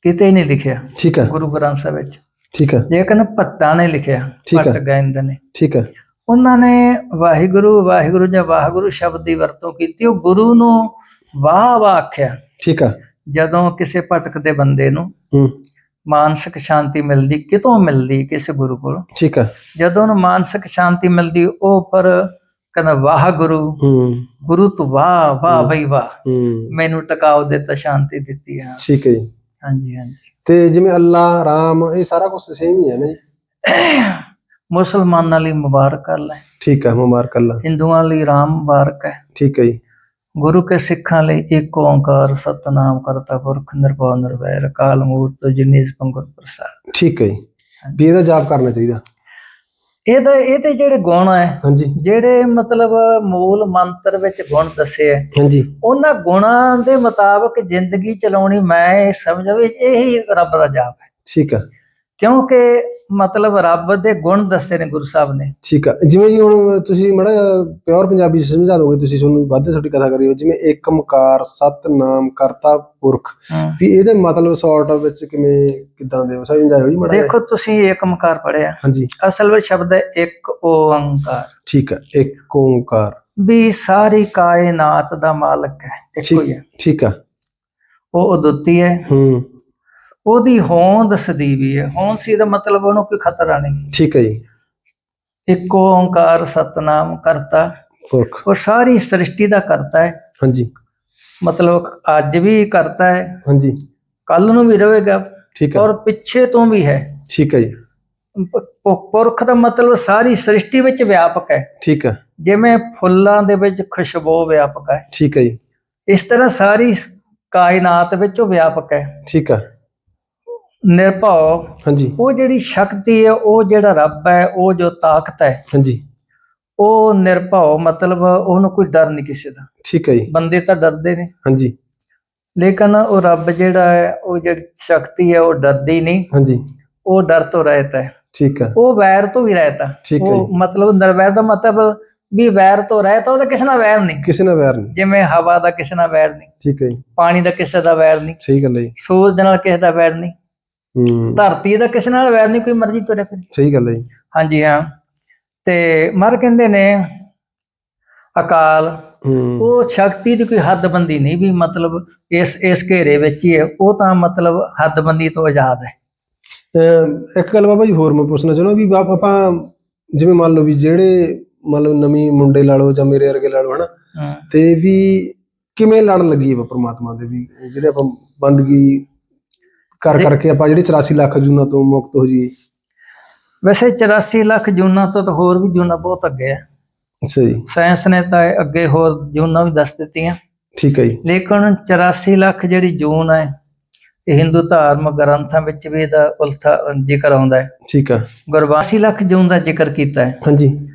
ਕਿਤੇ ਨਹੀਂ ਲਿਖਿਆ ਠੀਕ ਹੈ। ਗੁਰੂ ਗ੍ਰੰਥ ਸਾਹਿਬ ਵਿੱਚ। ਠੀਕ ਹੈ। ਲੇਕਿਨ ਭੱਟਾਂ ਨੇ ਲਿਖਿਆ। ਭੱਟ ਗਾਇੰਦ ਨੇ। ਠੀਕ ਹੈ। ਉਹਨਾਂ ਨੇ ਵਾਹਿਗੁਰੂ ਵਾਹਿਗੁਰੂ ਜਾਂ ਵਾਹਿਗੁਰੂ ਸ਼ਬਦ ਦੀ ਵਰਤੋਂ ਕੀਤੀ ਉਹ ਗੁਰੂ ਨੂੰ ਵਾਹ ਵਾਹ ਆਖਿਆ। ਠੀਕ ਹੈ। ਜਦੋਂ ਕਿਸੇ ਭਟਕਦੇ ਬੰਦੇ ਨੂੰ ਹੂੰ। ਮਾਨਸਿਕ ਸ਼ਾਂਤੀ ਮਿਲਦੀ ਕਿਤੋਂ ਮਿਲਦੀ ਕਿਸੇ ਗੁਰੂ ਕੋਲ? ਠੀਕ ਹੈ। ਜਦੋਂ ਉਹਨੂੰ ਮਾਨਸਿਕ ਸ਼ਾਂਤੀ ਮਿਲਦੀ ਉਹ ਪਰ ਕਹਿੰਦਾ ਵਾਹ ਗੁਰੂ ਹੂੰ। ਗੁਰੂ ਤੂੰ ਵਾਹ ਵਾਹ ਬਈ ਵਾਹ। ਮੈਨੂੰ ਟਿਕਾਓ ਦਿੱਤਾ ਸ਼ਾਂਤੀ ਦਿੱਤੀ ਹੈ ਠੀਕ ਹੈ ਜੀ। ਹਾਂਜੀ ਹਾਂਜੀ। ਤੇ ਜਿਵੇਂ ਅੱਲਾ ਰਾਮ ਇਹ ਸਾਰਾ ਕੁਝ ਸੇਮ ਹੀ ਹੈ ਨਾ ਜੀ? ਮੁਸਲਮਾਨਾਂ ਲਈ ਮੁਬਾਰਕ ਹੈ ਠੀਕ ਹੈ ਮੁਬਾਰਕ ਅੱਲਾ ਹਿੰਦੂਆਂ ਲਈ ਰਾਮ ਮੁਬਾਰਕ ਹੈ। ਠੀਕ ਹੈ ਜੀ। ਗੁਰੂ ਕੇ ਸਿੱਖਾਂ ਲਈ ਇੱਕ ਓੰਕਾਰ ਸਤਨਾਮ ਕਰਤਾ ਪੁਰਖ ਨਿਰਭਉ ਨਿਰਵੈਰ ਅਕਾਲ ਮੂਰਤ ਜਿਨੀ ਸੰਗੁਰ ਪ੍ਰਸਾਦ। ਠੀਕ ਹੈ ਜੀ। ਵੀ ਇਹਦਾ ਜਾਪ ਕਰਨਾ ਚਾਹੀਦਾ। ਇਹਦੇ ਇਹਦੇ ਜਿਹੜੇ ਗੁਣ ਹੈ ਹਾਂਜੀ। ਜਿਹੜੇ ਮਤਲਬ ਮੂਲ ਮੰਤਰ ਵਿੱਚ ਗੁਣ ਦੱਸੇ ਹੈ ਹਾਂਜੀ। ਉਹਨਾਂ ਗੁਣਾਂ ਦੇ ਮੁਤਾਬਕ ਜ਼ਿੰਦਗੀ ਚਲਾਉਣੀ ਮੈਂ ਇਹ ਸਮਝਦਾ ਵੀ ਇਹੀ ਰੱਬ ਦਾ ਜਾਪ ਹੈ। ਠੀਕ ਹੈ। ਕਿਉਂਕਿ ਮਤਲਬ ਰੱਬ ਦੇ ਗੁਣ ਦੱਸੇ ਨੇ ਗੁਰੂ ਸਾਹਿਬ ਨੇ। ਠੀਕ ਆ। ਜਿਵੇਂ ਜੀ ਹੁਣ ਤੁਸੀਂ ਮੜਾ ਪਿਓਰ ਪੰਜਾਬੀ ਚ ਸਮਝਾ ਦੋਗੇ ਤੁਸੀਂ ਤੁਹਾਨੂੰ ਵਾਧੇ ਤੁਹਾਡੀ ਕਥਾ ਕਰੀ ਹੋ ਜਿਵੇਂ ਏਕ ਓੰਕਾਰ ਸਤਨਾਮ ਕਰਤਾ ਪੁਰਖ। ਵੀ ਇਹਦੇ ਮਤਲਬ ਸ਼ਾਰਟ ਵਿੱਚ ਕਿਵੇਂ ਕਿਦਾਂ ਦੇ ਸਮਝਾਇਓ ਜੀ ਮੜਾ ਦੇਖੋ ਤੁਸੀਂ ਏਕ ਓੰਕਾਰ ਪੜਿਆ ਹਾਂਜੀ। ਅਸਲ ਵਿੱਚ ਸ਼ਬਦ ਹੈ ਇੱਕ ਓੰਕਾਰ। ਠੀਕ ਹੈ ਏਕ ਓੰਕਾਰ। ਵੀ ਸਾਰੀ ਕਾਇਨਾਤ ਦਾ ਮਾਲਕ ਹੈ। ਇੱਕੋ ਹੀ ਠੀਕ ਹੈ ਠੀਕ ਆ। ਉਹ ਅਦੁੱਤੀ ਹੈ। ਹੂੰ। ਉਹਦੀ ਹੋਂਦ ਸਦੀਵੀ ਹੈ। ਹੋਂਦ ਸੀ ਦਾ ਮਤਲਬ ਉਹਨੂੰ ਕੋਈ ਖਤਰਾ ਨਹੀਂ। ਠੀਕ ਹੈ ਜੀ। ਇੱਕ ਓੰਕਾਰ ਸਤਨਾਮ ਕਰਤਾ। ਪੁਰਖ। ਉਹ ਸਾਰੀ ਸ੍ਰਿਸ਼ਟੀ ਦਾ ਕਰਤਾ ਹੈ। ਹਾਂਜੀ। ਮਤਲਬ ਅੱਜ ਵੀ ਕਰਤਾ ਹੈ। ਹਾਂਜੀ। ਕੱਲ ਨੂੰ ਵੀ ਰਹੇਗਾ। ਠੀਕ ਹੈ। ਔਰ ਪਿੱਛੇ ਤੋਂ ਵੀ ਹੈ। ਠੀਕ ਹੈ ਜੀ। ਪੁਰਖ ਦਾ ਮਤਲਬ ਸਾਰੀ ਸ੍ਰਿਸ਼ਟੀ ਵਿੱਚ ਵਿਆਪਕ ਹੈ। ਠੀਕ ਹੈ। ਜਿਵੇਂ ਫੁੱਲਾਂ ਦੇ ਵਿੱਚ ਖੁਸ਼ਬੂ ਵਿਆਪਕ ਹੈ। ਠੀਕ ਹੈ ਜੀ। ਇਸ ਤਰ੍ਹਾਂ ਸਾਰੀ ਕਾਇਨਾਤ ਵਿੱਚ ਉਹ ਵਿਆਪਕ ਹੈ। ਠੀਕ ਹੈ। ਨਿਰਭਉ। ਹਾਂਜੀ। ਉਹ ਜਿਹੜੀ ਸ਼ਕਤੀ ਹੈ ਉਹ ਜਿਹੜਾ ਰੱਬ ਹੈ ਉਹ ਜੋ ਤਾਕਤ ਹੈ ਹਾਂਜੀ। ਉਹ ਨਿਰਭਉ ਮਤਲਬ ਉਹਨੂੰ ਕੋਈ ਡਰ ਨਹੀਂ ਕਿਸੇ ਦਾ। ਠੀਕ ਹੈ ਜੀ। ਬੰਦੇ ਤਾਂ ਡਰਦੇ ਨੇ। ਹਾਂਜੀ। ਲੇਕਿਨ ਉਹ ਰੱਬ ਜਿਹੜਾ ਹੈ ਉਹ ਜਿਹੜੀ ਸ਼ਕਤੀ ਹੈ ਉਹ ਡਰਦੀ ਨਹੀਂ। ਹਾਂਜੀ। ਉਹ ਡਰ ਤੋਂ ਰਹਿਤ ਹੈ। ਠੀਕ ਹੈ। ਉਹ ਵੈਰ ਤੋਂ ਵੀ ਰਹਿਤ ਹੈ ਠੀਕ ਹੈ ਉਹ ਮਤਲਬ ਨਿਰਵੈਰ ਦਾ ਮਤਲਬ ਵੀ ਵੈਰ ਤੋਂ ਰਹਿਤ ਉਹਦਾ ਕਿਸੇ ਨਾਲ ਵੈਰ ਨਹੀਂ। ਕਿਸੇ ਨਾਲ ਵੈਰ ਨਹੀਂ। ਜਿਵੇਂ ਹਵਾ ਦਾ ਕਿਸੇ ਨਾਲ ਵੈਰ ਨਹੀਂ। ਠੀਕ ਹੈ ਜੀ। ਪਾਣੀ ਦਾ ਕਿਸੇ ਦਾ ਵੈਰ ਨਹੀਂ। ਸਹੀ ਗੱਲ ਹੈ ਜੀ। ਸੂਰਜ ਨਾਲ ਕਿਸੇ ਦਾ ਵੈਰ ਨਹੀਂ। ਧਰਤੀ ਦਾ ਕਿਸੇ ਨਾਲ ਵੈਰ ਨਹੀਂ ਕੋਈ ਮਰਜ਼ੀ ਤੁਰੇ ਫਿਰ। ਸਹੀ ਗੱਲ ਹੈ ਜੀ। ਹਾਂਜੀ ਹਾਂ। ਤੇ ਮਰ ਕਹਿੰਦੇ ਨੇ ਅਕਾਲ। ਹੂੰ। ਉਹ ਸ਼ਕਤੀ ਦੀ ਕੋਈ ਹੱਦਬੰਦੀ ਨਹੀਂ ਵੀ ਮਤਲਬ ਇਸ ਇਸ ਘੇਰੇ ਵਿੱਚ ਹੀ ਹੈ। ਉਹ ਤਾਂ ਮਤਲਬ ਹੱਦਬੰਦੀ ਤੋਂ ਆਜ਼ਾਦ ਹੈ। ਇੱਕ ਗੱਲ ਬਾਬਾ ਜੀ ਹੋਰ ਮੈਂ ਪੁੱਛਣਾ ਚਾਹੁੰਦਾ ਵੀ ਆਪ- ਆਪਾਂ ਜਿਵੇਂ ਮੰਨ ਲਓ ਵੀ ਜਿਹੜੇ ਮੰਨ ਲਓ ਨਵੀਂ ਮੁੰਡੇ ਲਾ ਲਓ ਜਾਂ ਮੇਰੇ ਵਰਗੇ ਲਾ ਲਓ ਹਨਾ? ਤੇ ਵੀ ਕਿਵੇਂ ਲੜਨ ਲੱਗੀ ਆਪਾਂ ਪ੍ਰਮਾਤਮਾ ਦੇ ਵੀ ਜਿਹੜੇ ਆਪਾਂ ਬੰਦਗੀ ਕਰ ਕਰਕੇ ਆਪਾਂ ਜਿਹੜੇ 84 ਲੱਖ ਜੂਨਾਂ ਤੋਂ ਮੁਕਤ ਹੋ ਜੀ ਵੈਸੇ 84 ਲੱਖ ਜੂਨਾਂ ਤੋਂ ਤਾਂ ਹੋਰ ਵੀ ਜੂਨਾਂ ਬਹੁਤ ਅੱਗੇ ਹੈ ਅੱਛਾ ਜੀ। ਸਾਇੰਸ ਨੇ ਤਾਂ ਅੱਗੇ ਹੋਰ ਜੂਨਾਂ ਵੀ ਦੱਸ ਦਿੱਤੀਆਂ। ਠੀਕ ਹੈ ਜੀ। ਲੇਕਿਨ 84 ਲੱਖ ਜਿਹੜੀ ਜੂਨ ਹੈ ਇਹ ਹਿੰਦੂ ਧਾਰਮਿਕ ਗ੍ਰੰਥਾਂ ਵਿੱਚ ਵੀ ਇਹਦਾ ਉਲਥਾ ਜ਼ਿਕਰ ਆਉਂਦਾ ਹੈ। ਠੀਕ ਆ ਗੁਰਬਾਣੀ ਲੱਖ ਜੂਨ ਦਾ ਜ਼ਿਕਰ ਕੀਤਾ ਹੈ। ਹਾਂਜੀ।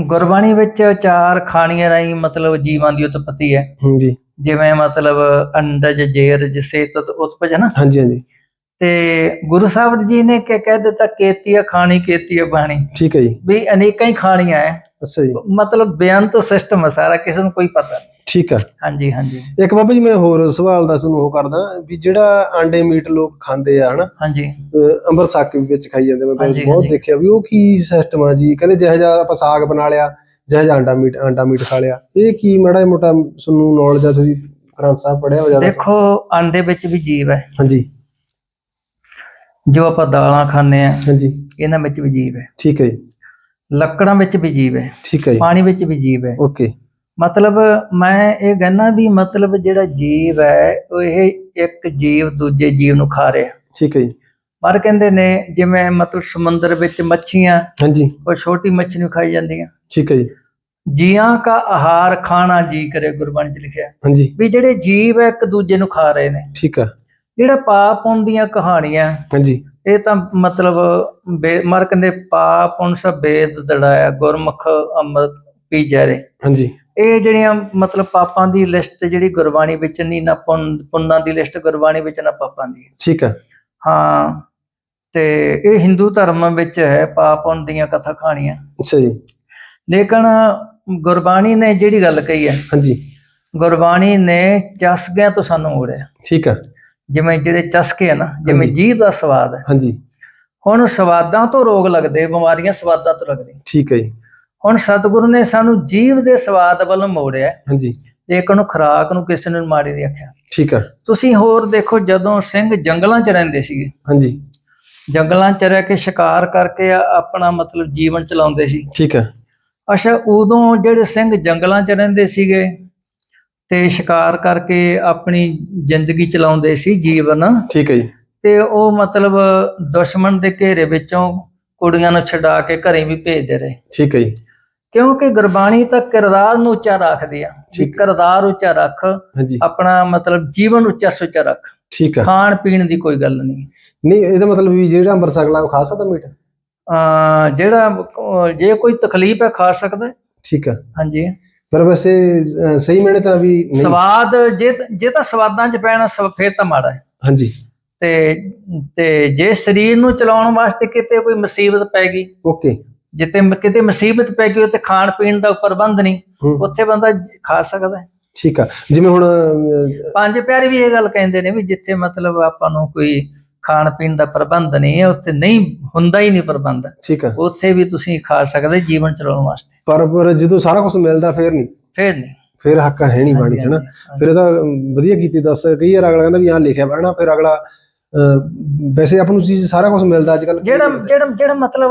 ਗੁਰਬਾਣੀ ਵਿੱਚ ਚਾਰ ਖਾਣੀਆਂ ਰਾਹੀਂ ਮਤਲਬ ਜੀਵਾਂ ਦੀ ਉਤਪਤੀ ਹੈ। ਜੀ ਜਿਵੇਂ ਮਤਲਬ ਅੰਡਜ ਜੇਰਜ ਸੇਤਤ ਉਤਪਜ ਹੈ ਨਾ? ਹਾਂਜੀ ਹਾਂਜੀ। ਤੇ ਗੁਰੂ ਸਾਹਿਬ ਜੀ ਨੇ ਕਿ ਕਹਿ ਦਿੱਤਾ ਕੇਤੀਆ ਖਾਣੀ ਕੇਤੀਆ ਬਾਣੀ। ਠੀਕ ਹੈ ਜੀ। ਵੀ ਅਨੇਕਾਂ ਹੀ ਖਾਣੀਆਂ ਹੈ। ਅੱਛਾ ਜੀ। ਮਤਲਬ ਬੇਅੰਤ ਸਿਸਟਮ ਹੈ ਸਾਰਾ ਕਿਸੇ ਨੂੰ ਕੋਈ ਪਤਾ ਨਹੀਂ। ਠੀਕ ਆ। ਹਾਂਜੀ ਹਾਂਜੀ। ਇੱਕ ਬਾਬਾ ਜੀ ਮੈਂ ਹੋਰ ਸਵਾਲ ਦਾ ਤੁਹਾਨੂੰ ਉਹ ਕਰਦਾ ਵੀ ਜਿਹੜਾ ਆਂਡੇ ਮੀਟ ਲੋਕ ਖਾਂਦੇ ਆ ਹਨਾ? ਹਾਂਜੀ। ਅੰਮ੍ਰਿਤ ਸਾਕ ਵਿੱਚ ਖਾਈ ਜਾਂਦੇ ਮੈਂ ਹਾਂਜੀ, ਬਹੁਤ ਹਾਂਜੀ। ਦੇਖਿਆ ਵੀ ਉਹ ਕੀ ਸਿਸਟਮ ਆ ਜੀ? ਕਹਿੰਦੇ ਜਿਹੋ ਜਿਹਾ ਆਪਾਂ ਸਾਗ ਬਣਾ ਲਿਆ ਜਿਹੋ ਜਿਹਾ ਆਂਡਾ ਮੀਟ ਆਂਡਾ ਮੀਟ ਖਾ ਲਿਆ। ਇਹ ਕੀ ਮਾੜਾ ਮੋਟਾ ਤੁਹਾਨੂੰ ਨੌਲੇਜ ਆ ਤੁਸੀਂ ਗ੍ਰੰਥ ਸਾਹਿਬ ਪੜਿਆ ਹੋ ਜ਼ਿਆਦਾ? ਦੇਖੋ ਅੰਡੇ ਵਿੱਚ ਵੀ ਜੀਵ ਹੈ। ਹਾਂਜੀ। ਜੋ ਆਪਾਂ ਦਾਲਾਂ ਖਾਂਦੇ ਆ ਹਾਂਜੀ। ਇਹਨਾਂ ਵਿੱਚ ਵੀ ਜੀਵ ਹੈ। ਠੀਕ ਹੈ ਜੀ। ਲੱਕੜਾਂ ਵਿੱਚ ਵੀ ਜੀਵ ਹੈ। ਠੀਕ ਹੈ ਜੀ। ਪਾਣੀ ਵਿੱਚ ਵੀ ਜੀਵ ਹੈ। ਓਕੇ। ਮਤਲਬ ਮੈਂ ਇਹ ਕਹਿਣਾ ਵੀ ਮਤਲਬ ਜਿਹੜਾ ਜੀਵ ਹੈ ਉਹ ਇਹ ਇੱਕ ਜੀਵ ਦੂਜੇ ਜੀਵ ਨੂੰ ਖਾ ਰਿਹਾ। ਠੀਕ ਹੈ ਜੀ। ਪਰ ਕਹਿੰਦੇ ਨੇ ਜਿਵੇਂ ਮਤਲਬ ਸਮੁੰਦਰ ਵਿੱਚ ਮੱਛੀਆਂ ਹਾਂਜੀ। ਉਹ ਛੋਟੀ ਮੱਛੀ ਨੂੰ ਖਾਈ ਜਾਂਦੀਆਂ। ਠੀਕ ਹੈ ਜੀ। ਜੀਆਂ ਕਾ ਆਹਾਰ ਖਾਣਾ ਜੀ ਕਰੇ ਗੁਰਬਾਣੀ 'ਚ ਲਿਖਿਆ। ਹਾਂਜੀ। ਵੀ ਜਿਹੜੇ ਜੀਵ ਹੈ ਇੱਕ ਦੂਜੇ ਨੂੰ ਖਾ ਰਹੇ ਨੇ। ਠੀਕ ਆ ਜਿਹੜਾ ਪਾਪ ਪੁੰਨ ਦੀਆਂ ਕਹਾਣੀਆਂ ਹਾਂਜੀ। ਇਹ ਤਾਂ ਮਤਲਬ ਮਰ ਕਹਿੰਦੇ ਪਾਪ ਪੁੰਨ ਸਭ ਵੇਦ ਦੜਾਇਆ ਗੁਰਮੁਖ ਅੰਮ੍ਰਿਤ ਪੀ ਜਰੇ ਹਾਂਜੀ। ਇਹ ਜਿਹੜੀਆਂ ਮਤਲਬ ਪਾਪਾਂ ਦੀ ਲਿਸਟ ਜਿਹੜੀ ਗੁਰਬਾਣੀ ਵਿੱਚ ਨਹੀਂ ਨਾ ਪੁੰਨ ਪੁੰਨਾਂ ਦੀ ਲਿਸਟ ਗੁਰਬਾਣੀ ਵਿੱਚ ਨਾ ਪਾਪਾਂ ਦੀ। ਠੀਕ ਆ ਹਾਂ ਤੇ ਇਹ ਹਿੰਦੂ ਧਰਮ ਵਿੱਚ ਹੈ ਪਾਪ ਪੁੰਨ ਦੀਆਂ ਕਥਾ ਕਹਾਣੀਆਂ ਅੱਛਾ ਜੀ। ਲੇਕਿਨ ਗੁਰਬਾਣੀ ਨੇ ਜਿਹੜੀ ਗੱਲ ਕਹੀ ਹੈ ਹਾਂਜੀ। ਗੁਰਬਾਣੀ ਨੇ ਚਸਕਿਆਂ ਤੋਂ ਸਾਨੂੰ ਮੋੜਿਆ। ਠੀਕ ਆ ਜਿਵੇਂ ਜਿਹੜੇ ਚਸਕੇ ਆ ਨਾ ਜਿਵੇਂ। ਜੀਭ ਦਾ ਸਵਾਦ ਹੈ। ਹਾਂਜੀ। ਹੁਣ ਸਵਾਦਾਂ ਤੋਂ ਰੋਗ ਲੱਗਦੇ ਬਿਮਾਰੀਆਂ ਸਵਾਦਾਂ ਤੋਂ ਲੱਗਦੀਆਂ। ਠੀਕ ਹੈ ਜੀ। ਹੁਣ ਸਤਿਗੁਰੂ ਨੇ ਸਾਨੂੰ ਜੀਵ ਦੇ ਸਵਾਦ ਵੱਲ ਮੋੜਿਆ ਹਾਂਜੀ। ਲੇਕਿਨ ਉਹ ਖੁਰਾਕ ਨੂੰ ਕਿਸੇ ਨੂੰ ਮਾੜੀ ਨਹੀਂ ਆਖਿਆ। ਠੀਕ ਆ। ਤੁਸੀਂ ਹੋਰ ਦੇਖੋ ਜਦੋਂ ਸਿੰਘ ਜੰਗਲਾਂ 'ਚ ਰਹਿੰਦੇ ਸੀਗੇ ਹਾਂਜੀ। ਜੰਗਲਾਂ 'ਚ ਰਹਿ ਕੇ ਸ਼ਿਕਾਰ ਕਰਕੇ ਆਪਣਾ ਮਤਲਬ ਜੀਵਨ ਚਲਾਉਂਦੇ ਸੀ। ਠੀਕ ਆ। ਅੱਛਾ ਉਦੋਂ ਜਿਹੜੇ ਸਿੰਘ ਜੰਗਲਾਂ 'ਚ ਰਹਿੰਦੇ ਸੀਗੇ ਤੇ ਸ਼ਿਕਾਰ ਕਰਕੇ ਆਪਣੀ ਜ਼ਿੰਦਗੀ ਚਲਾਉਂਦੇ ਸੀ ਜੀਵਨ ਠੀਕ ਹੈ ਜੀ। ਤੇ ਉਹ ਮਤਲਬ ਦੁਸ਼ਮਣ ਦੇ ਘੇਰੇ ਵਿੱਚੋਂ ਕੁੜੀਆਂ ਨੂੰ ਛਡਾ ਕੇ ਘਰੇ ਵੀ ਭੇਜਦੇ ਰਹੇ। ਠੀਕ ਹੈ ਜੀ। ਕਿਉਂਕਿ ਗੁਰਬਾਣੀ ਤਾਂ ਕਿਰਦਾਰ ਨੂੰ ਉੱਚਾ ਰੱਖਦੀ ਆ। ਵੀ। ਕਿਰਦਾਰ ਉੱਚਾ ਰੱਖ ਆਪਣਾ ਮਤਲਬ ਜੀਵਨ ਉੱਚਾ ਸੁੱਚਾ ਰੱਖ। ਠੀਕ ਆ। ਖਾਣ ਪੀਣ ਦੀ ਕੋਈ ਗੱਲ ਨਹੀਂ। ਨਹੀਂ ਇਹਦਾ ਮਤਲਬ ਵੀ ਜਿਹੜਾ ਅੰਮ੍ਰਿਤ ਉਹ ਖਾ ਸਕਦਾ ਮੀਟ? ਅ ਜਿਹੜਾ ਜੇ ਕੋਈ ਤਕਲੀਫ ਹੈ ਖਾ ਸਕਦਾ। ਠੀਕ ਆ। ਹਾਂਜੀ। ਪਰ ਵੈਸੇ ਸਹੀ ਮੈਨੇ ਤਾਂ ਵੀ ਨਹੀਂ। ਸਵਾਦ ਜੇ ਜੇ ਤਾਂ ਸਵਾਦਾਂ 'ਚ ਪੈਣਾ ਫੇਰ ਤਾਂ ਮਾੜਾ ਹੈ। ਹਾਂਜੀ। ਤੇ ਤੇ ਜੇ ਸਰੀਰ ਨੂੰ ਚਲਾਉਣ ਵਾਸਤੇ ਕਿਤੇ ਕੋਈ ਮੁਸੀਬਤ ਪੈ ਗਈ ਓਕੇ। ਜਿੱਤੇ ਕਿਤੇ ਮੁਸੀਬਤ ਪੈ ਗਈ ਉੱਥੇ ਖਾਣ ਪੀਣ ਦਾ ਪ੍ਰਬੰਧ ਨਹੀਂ। ਹੂੰ। ਉੱਥੇ ਬੰਦਾ ਖਾ ਸਕਦਾ ਹੈ। ਠੀਕ ਆ। ਜਿਵੇਂ ਹੁਣ ਪੰਜ ਪਿਆਰੇ ਵੀ ਇਹ ਗੱਲ ਕਹਿੰਦੇ ਨੇ ਵੀ ਜਿੱਥੇ ਮਤਲਬ ਆਪਾਂ ਨੂੰ ਕੋਈ ਖਾਣ ਪੀਣ ਦਾ ਪ੍ਰਬੰਧ ਨਹੀਂ ਹੈ ਉੱਥੇ ਨਹੀਂ ਹੁੰਦਾ ਹੀ ਨਹੀਂ ਪ੍ਰਬੰਧ। ਠੀਕ ਆ। ਉੱਥੇ ਵੀ ਤੁਸੀਂ ਖਾ ਸਕਦੇ ਜੀਵਨ ਚਲਾਉਣ ਵਾਸਤੇ। ਪਰ ਪਰ ਜਦੋਂ ਸਾਰਾ ਕੁਝ ਮਿਲਦਾ ਫੇਰ ਨਹੀਂ। ਫੇਰ ਨਹੀਂ। ਫਿਰ ਹੱਕ ਹੈ ਨਹੀਂ ਬਾਣੀ ਚ ਨਾ ਫਿਰ ਇਹ ਤਾਂ ਅਮ, ਵਧੀਆ ਕੀਤੀ ਦੱਸ। ਕਈ ਵਾਰ ਅਗਲਾ ਕਹਿੰਦਾ ਵੀ ਹਾਂ ਲਿਖਿਆ ਬਣਾ ਫਿਰ ਅਗਲਾ ਵੈਸੇ ਆਪਾਂ ਨੂੰ ਚੀਜ਼ ਸਾਰਾ ਕੁਝ ਮਿਲਦਾ ਅੱਜ ਕੱਲ ਜਿਹੜਾ ਜਿਹੜਾ ਜਿਹੜਾ ਮਤਲਬ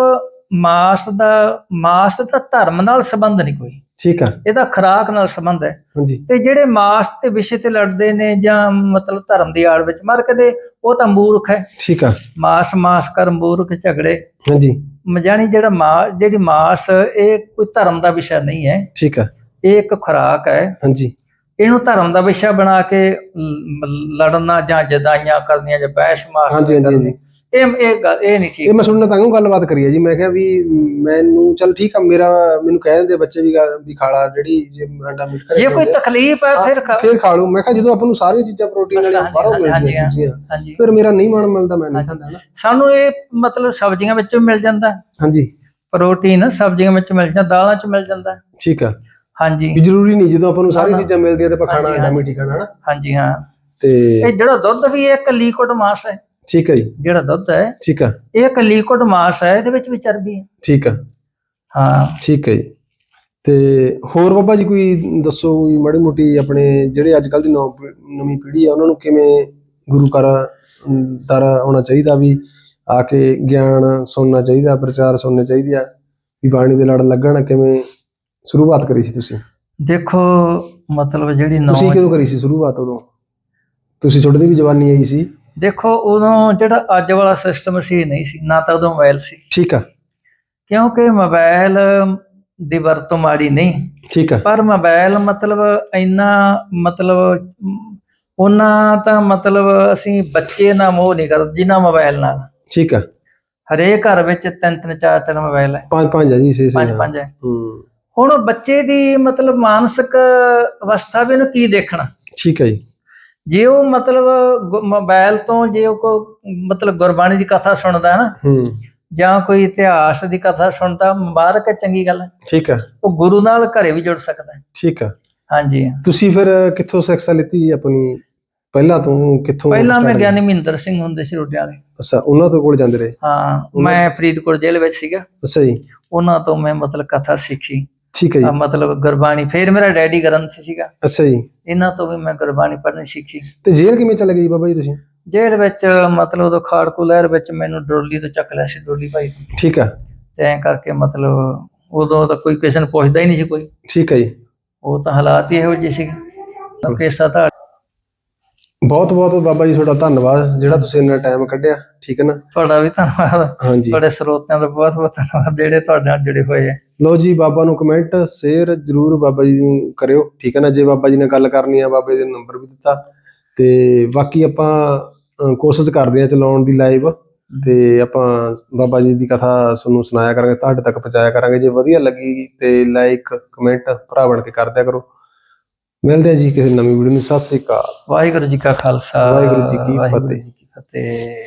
ਮਾਸ ਦਾ ਮਾਸ ਦਾ ਧਰਮ ਨਾਲ ਸੰਬੰਧ ਨਹੀਂ ਕੋਈ। ਠੀਕ ਆ। ਇਹਦਾ ਖੁਰਾਕ ਨਾਲ ਸੰਬੰਧ ਹੈ। ਹਾਂਜੀ। ਤੇ ਜਿਹੜੇ ਮਾਸ ਤੇ ਵਿਸ਼ੇ ਤੇ ਲੜਦੇ ਨੇ ਜਾਂ ਮਤਲਬ ਧਰਮ ਦੀ ਆੜ ਵਿੱਚ ਮਰ ਕਦੇ ਉਹ ਤਾਂ ਮੂਰਖ ਹੈ। ਠੀਕ ਆ। ਮਾਸ ਮਾਸ ਕਰ ਮੂਰਖ ਝਗੜੇ। ਹਾਂਜੀ। ਮ- ਜਾਣੀ ਜਿਹੜਾ ਮਾਸ ਜਿਹੜੀ ਮਾਸ ਇਹ ਕੋਈ ਧਰਮ ਦਾ ਵਿਸ਼ਾ ਨਹੀਂ ਹੈ। ਠੀਕ ਆ। ਇਹ ਇੱਕ ਖੁਰਾਕ ਹੈ। ਹਾਂਜੀ। ਇਹਨੂੰ ਧਰਮ ਦਾ ਵਿਸ਼ਾ ਬਣਾ ਕੇ ਲੜਨਾ ਜਾਂ ਜਦਾਈਆਂ ਕਰਨੀਆਂ ਜਾਂ ਬਹਿਸ ਮਾਸ ਹਾਂਜੀ, ਹਾਂਜੀ, ਕਰਨੀ। ਇਹ ਇਹ ਗੱਲ- ਇਹ ਨਹੀਂ ਇਹ ਠੀਕ ਮੈਂ ਸੁਣਨਾ ਤਾਂ ਉਹ ਗੱਲਬਾਤ ਕਰੀ ਹੈ ਜੀ। ਮੈਂ ਕਿਹਾ ਵੀ ਮੈਨੂੰ ਚਲ ਠੀਕ ਆ ਮੇਰਾ ਮੈਨੂੰ ਕਹਿ ਦਿੰਦੇ ਬੱਚੇ ਵੀ ਵੀ ਖਾਲਾ ਜਿਹੜੀ ਜੇ ਅੰਡਾ ਮੀਟ ਘਰੇ ਜੇ ਕੋਈ ਤਕਲੀਫ ਹੈ ਫਿਰ ਫਿਰ ਖਾ ਲੂ ਮੈਂ ਕਿਹਾ ਜਦੋਂ ਆਪਾਂ ਨੂੰ ਸਾਰੀਆਂ ਚੀਜ਼ਾਂ ਪ੍ਰੋਟੀਨ ਵਾਲੀਆਂ ਬਾਹਰੋਂ ਮਿਲਦੀਆਂ ਹਾਂਜੀ, ਫਿਰ ਮੇਰਾ ਨਹੀਂ ਮਨ ਮਿਲਦਾ ਮੈਂ ਨਹੀਂ ਖਾਂਦਾ ਨਾ। ਸਾਨੂੰ ਇਹ ਮਤਲਬ ਸਬਜ਼ੀਆਂ ਵਿੱਚ ਵੀ ਮਿਲ ਜਾਂਦਾ। ਹਾਂਜੀ। ਪ੍ਰੋਟੀਨ ਸਬਜ਼ੀਆਂ ਵਿੱਚ ਮਿਲ ਜਾਂਦਾ ਦਾਲਾਂ 'ਚ ਮਿਲ ਜਾਂਦਾ। ਠੀਕ ਆ। ਹਾਂਜੀ। ਵੀ ਜ਼ਰੂਰੀ ਨਹੀਂ ਜਦੋਂ ਆਪਾਂ ਨੂੰ ਸਾਰੀਆਂ। ਚੀਜ਼ਾਂ ਮਿਲਦੀਆਂ ਤੇ ਆਪਾਂ ਖਾਣਾ ਅੰਡਾ। ਮੀਟ ਖਾਣਾ ਹਾਂਜੀ ਹਾਂ। ਤੇ ਇਹ ਜਿਹੜਾ ਦੁੱਧ ਵੀ ਇਹ ਇੱਕ ਲਿਕੁਇਡ ਮਾਸ ਹੈ। ਠੀਕ ਹੈ ਜੀ। ਜਿਹੜਾ ਦੁੱਧ ਹੈ ਠੀਕ ਆ ਇਹ ਇੱਕ ਲਿਕੁਇਡ ਮਾਸ ਹੈ ਇਹਦੇ ਵਿੱਚ ਵੀ ਚਰਬੀ ਹੈ। ਠੀਕ ਆ ਹਾਂ। ਠੀਕ ਹੈ ਜੀ। ਤੇ ਹੋਰ ਬਾਬਾ ਜੀ ਕੋਈ ਦੱਸੋ ਕੋਈ ਮਾੜੀ ਮੋਟੀ ਆਪਣੇ ਜਿਹੜੇ ਅੱਜ ਕੱਲ ਦੀ ਨੌ- ਨਵੀਂ ਪੀੜ੍ਹੀ ਆ ਉਹਨਾਂ ਨੂੰ ਕਿਵੇਂ ਗੁਰੂ ਘਰ ਦਰ ਆਉਣਾ ਚਾਹੀਦਾ ਵੀ ਆ ਕੇ ਗਿਆਨ ਸੁਣਨਾ ਚਾਹੀਦਾ ਪ੍ਰਚਾਰ ਸੁਣਨੇ ਚਾਹੀਦੇ ਆ ਵੀ ਬਾਣੀ ਦੇ ਲੜ ਲੱਗਣ ਕਿਵੇਂ ਸ਼ੁਰੂਆਤ ਕਰੀ ਸੀ ਤੁਸੀਂ? ਦੇਖੋ ਮਤਲਬ ਜਿਹੜੀ ਨੌ ਤੁਸੀਂ ਕਿਉਂ ਕਰੀ ਸੀ ਸ਼ੁਰੂਆਤ ਉਦੋਂ? ਤੁਸੀਂ ਛੋਟੇ ਦੀ ਵੀ ਜਵਾਨੀ ਆਈ ਸੀ। ਦੇਖੋ ਉਦੋਂ ਜਿਹੜਾ ਅੱਜ ਵਾਲਾ ਸਿਸਟਮ ਸੀ ਨਹੀਂ ਸੀ ਨਾ ਤਾਂ ਉਦੋਂ ਮੋਬਾਈਲ ਸੀ। ਠੀਕ ਆ। ਕਿਉਂਕਿ ਮੋਬਾਈਲ ਦੀ ਵਰਤੋਂ ਮਾੜੀ ਨਹੀਂ। ਠੀਕ ਆ। ਪਰ ਮੋਬਾਈਲ ਮਤਲਬ ਇੰਨਾ ਮਤਲਬ ਉਹਨਾਂ ਤਾਂ ਮਤਲਬ ਅਸੀਂ ਬੱਚੇ ਨਾਲ ਮੋਹ ਨਹੀਂ ਕਰਦੇ ਜਿੰਨਾ ਮੋਬਾਈਲ ਨਾਲ। ਠੀਕ ਆ। ਹਰੇਕ ਘਰ ਵਿੱਚ ਤਿੰਨ ਤਿੰਨ ਚਾਰ ਚਾਰ ਮੋਬਾਈਲ ਹੈ ਪੰਜ ਪੰਜ ਆ ਜੀ ਸੇ ਸੇ ਪੰਜ ਹਾਂ। ਪੰਜ ਹੈ ਹੂੰ। ਹੁਣ ਬੱਚੇ ਦੀ ਮਤਲਬ ਮਾਨਸਿਕ ਅਵਸਥਾ ਵੀ ਉਹਨੂੰ ਕੀ ਦੇਖਣਾ? ਠੀਕ ਹੈ ਜੀ। ਜੇ ਉਹ ਮਤਲਬ ਗੁ- ਮੋਬਾਈਲ ਤੋਂ ਜੇ ਉਹ ਕੋ ਮਤਲਬ ਗੁਰਬਾਣੀ ਦੀ ਕਥਾ ਸੁਣਦਾ ਹੈ ਨਾ ਹੂੰ। ਜਾਂ ਕੋਈ ਇਤਿਹਾਸ ਦੀ ਕਥਾ ਸੁਣਦਾ ਮੁਬਾਰਕ ਹੈ ਚੰਗੀ ਗੱਲ ਹੈ? ਠੀਕ ਆ ਉਹ ਗੁਰੂ ਨਾਲ ਘਰੇ ਵੀ ਜੁੜ ਸਕਦਾ ਹੈ। ਠੀਕ ਆ ਹਾਂਜੀ। ਤੁਸੀਂ ਫਿਰ ਕਿੱਥੋਂ ਸਿੱਖਿਆ ਲਿੱਤੀ ਆਪਣੀ? ਪਹਿਲਾਂ ਤੋਂ ਕਿੱਥੋਂ ਪਹਿਲਾਂ ਮੈਂ start ਗਿਆਨੀ ਮਹਿੰਦਰ ਸਿੰਘ ਹੁੰਦੇ ਸੀ ਰੋਟੇ ਵਾਲੇ। ਅੱਛਾ ਉਹਨਾਂ ਤੋਂ ਕੋਲ ਜਾਂਦੇ ਰਹੇ? ਹਾਂ ਮੈਂ ਫਰੀਦਕੋਟ ਜੇਲ੍ਹ ਵਿੱਚ ਸੀਗਾ। ਅੱਛਾ ਜੀ। ਉਹਨਾਂ ਤੋਂ ਮੈਂ ਮਤਲਬ ਕਥਾ ਸਿੱਖੀ। ਠੀਕ ਹੈ ਜੀ। ਮਤਲਬ ਗੁਰਬਾਣੀ ਫਿਰ ਮੇਰਾ ਡੈਡੀ ਗ੍ਰੰਥ ਸੀਗਾ। ਅੱਛਾ ਜੀ। ਇਹਨਾਂ ਤੋਂ ਵੀ ਮੈਂ ਗੁਰਬਾਣੀ ਪੜ੍ਹਨੀ ਸਿੱਖੀ। ਤੇ ਜੇਲ੍ਹ ਕਿਵੇਂ ਚਲੇ ਗਈ ਬਾਬਾ ਜੀ ਤੁਸੀਂ? ਜੇਲ੍ਹ ਵਿੱਚ ਮਤਲਬ ਉਦੋਂ ਖਾੜਕੂ ਲਹਿਰ ਵਿੱਚ ਮੈਨੂੰ ਡੋਲੀ ਤੋਂ ਚੱਕ ਲਿਆ ਸੀ ਡੋਲੀ ਭਾਈ। ਠੀਕ ਆ ਤੇ ਐਂ ਕਰਕੇ ਮਤਲਬ ਉਦੋਂ ਤਾਂ ਕੋਈ ਕਿਸੇ ਨੂੰ ਪੁੱਛਦਾ ਹੀ ਨਹੀਂ ਸੀ ਕੋਈ। ਠੀਕ ਹੈ ਜੀ। ਉਹ ਤਾਂ ਹਾਲਾਤ ਹੀ ਇਹੋ ਜਿਹੇ ਸੀ ਕੇਸਾ ਤਾਂ ਬਹੁਤ ਬਹੁਤ ਬਾਬਾ ਜੀ ਤੁਹਾਡਾ ਧੰਨਵਾਦ ਜਿਹੜਾ ਤੁਸੀਂ ਇੰਨਾ ਟਾਈਮ ਕੱਢਿਆ ਠੀਕ ਹੈ ਨਾ? ਤੁਹਾਡਾ ਵੀ ਧੰਨਵਾਦ। ਹਾਂਜੀ। ਤੁਹਾਡੇ ਸਰੋਤਿਆਂ ਦਾ ਬਹੁਤ ਬਹੁਤ ਧੰਨਵਾਦ ਜਿਹੜੇ ਤੁਹਾਡੇ ਨਾਲ ਜੁੜੇ ਹੋਏ ਆ। ਲੋ ਜੀ ਬਾਬਾ ਨੂੰ ਕਮੈਂਟ ਸ਼ੇਅਰ ਜਰੂਰ ਬਾਬਾ ਜੀ ਨੂੰ ਕਰਿਓ। ਠੀਕ ਹੈ ਨਾ ਜੇ ਬਾਬਾ ਜੀ ਨਾਲ ਗੱਲ ਕਰਨੀ ਆ ਬਾਬੇ ਦੇ ਨੰਬਰ ਵੀ ਦਿੱਤਾ। ਤੇ ਬਾਕੀ ਆਪਾਂ ਕੋਸ਼ਿਸ਼ ਕਰਦੇ ਆ ਚਲਾਉਣ ਦੀ ਲਾਈਵ ਤੇ ਆਪਾਂ ਬਾਬਾ ਜੀ ਦੀ ਕਥਾ ਤੁਹਾਨੂੰ ਸੁਣਾਇਆ ਕਰਾਂਗੇ ਤੁਹਾਡੇ ਤੱਕ ਪਹੁੰਚਾਇਆ ਕਰਾਂਗੇ। ਜੇ ਵਧੀਆ ਲੱਗੀ ਤੇ ਲਾਈਕ ਕਮੈਂਟ ਭਰਾ ਬਣ ਕੇ ਕਰ ਦਿਆ ਕਰੋ। ਮਿਲਦੇ ਆ ਜੀ ਕਿਸੇ ਨਵੀਂ ਵੀਡੀਓ ਨੂੰ। ਸਤਿ ਸ੍ਰੀ ਅਕਾਲ। ਵਾਹਿਗੁਰੂ ਜੀ ਕਾ ਖਾਲਸਾ। ਵਾਹਿਗੁਰੂ ਜੀ ਕੀ ਵਾਹਿਗੁਰੂ ਫਤਿਹ। ਜੀ ਕੀ ਫਤਿਹ।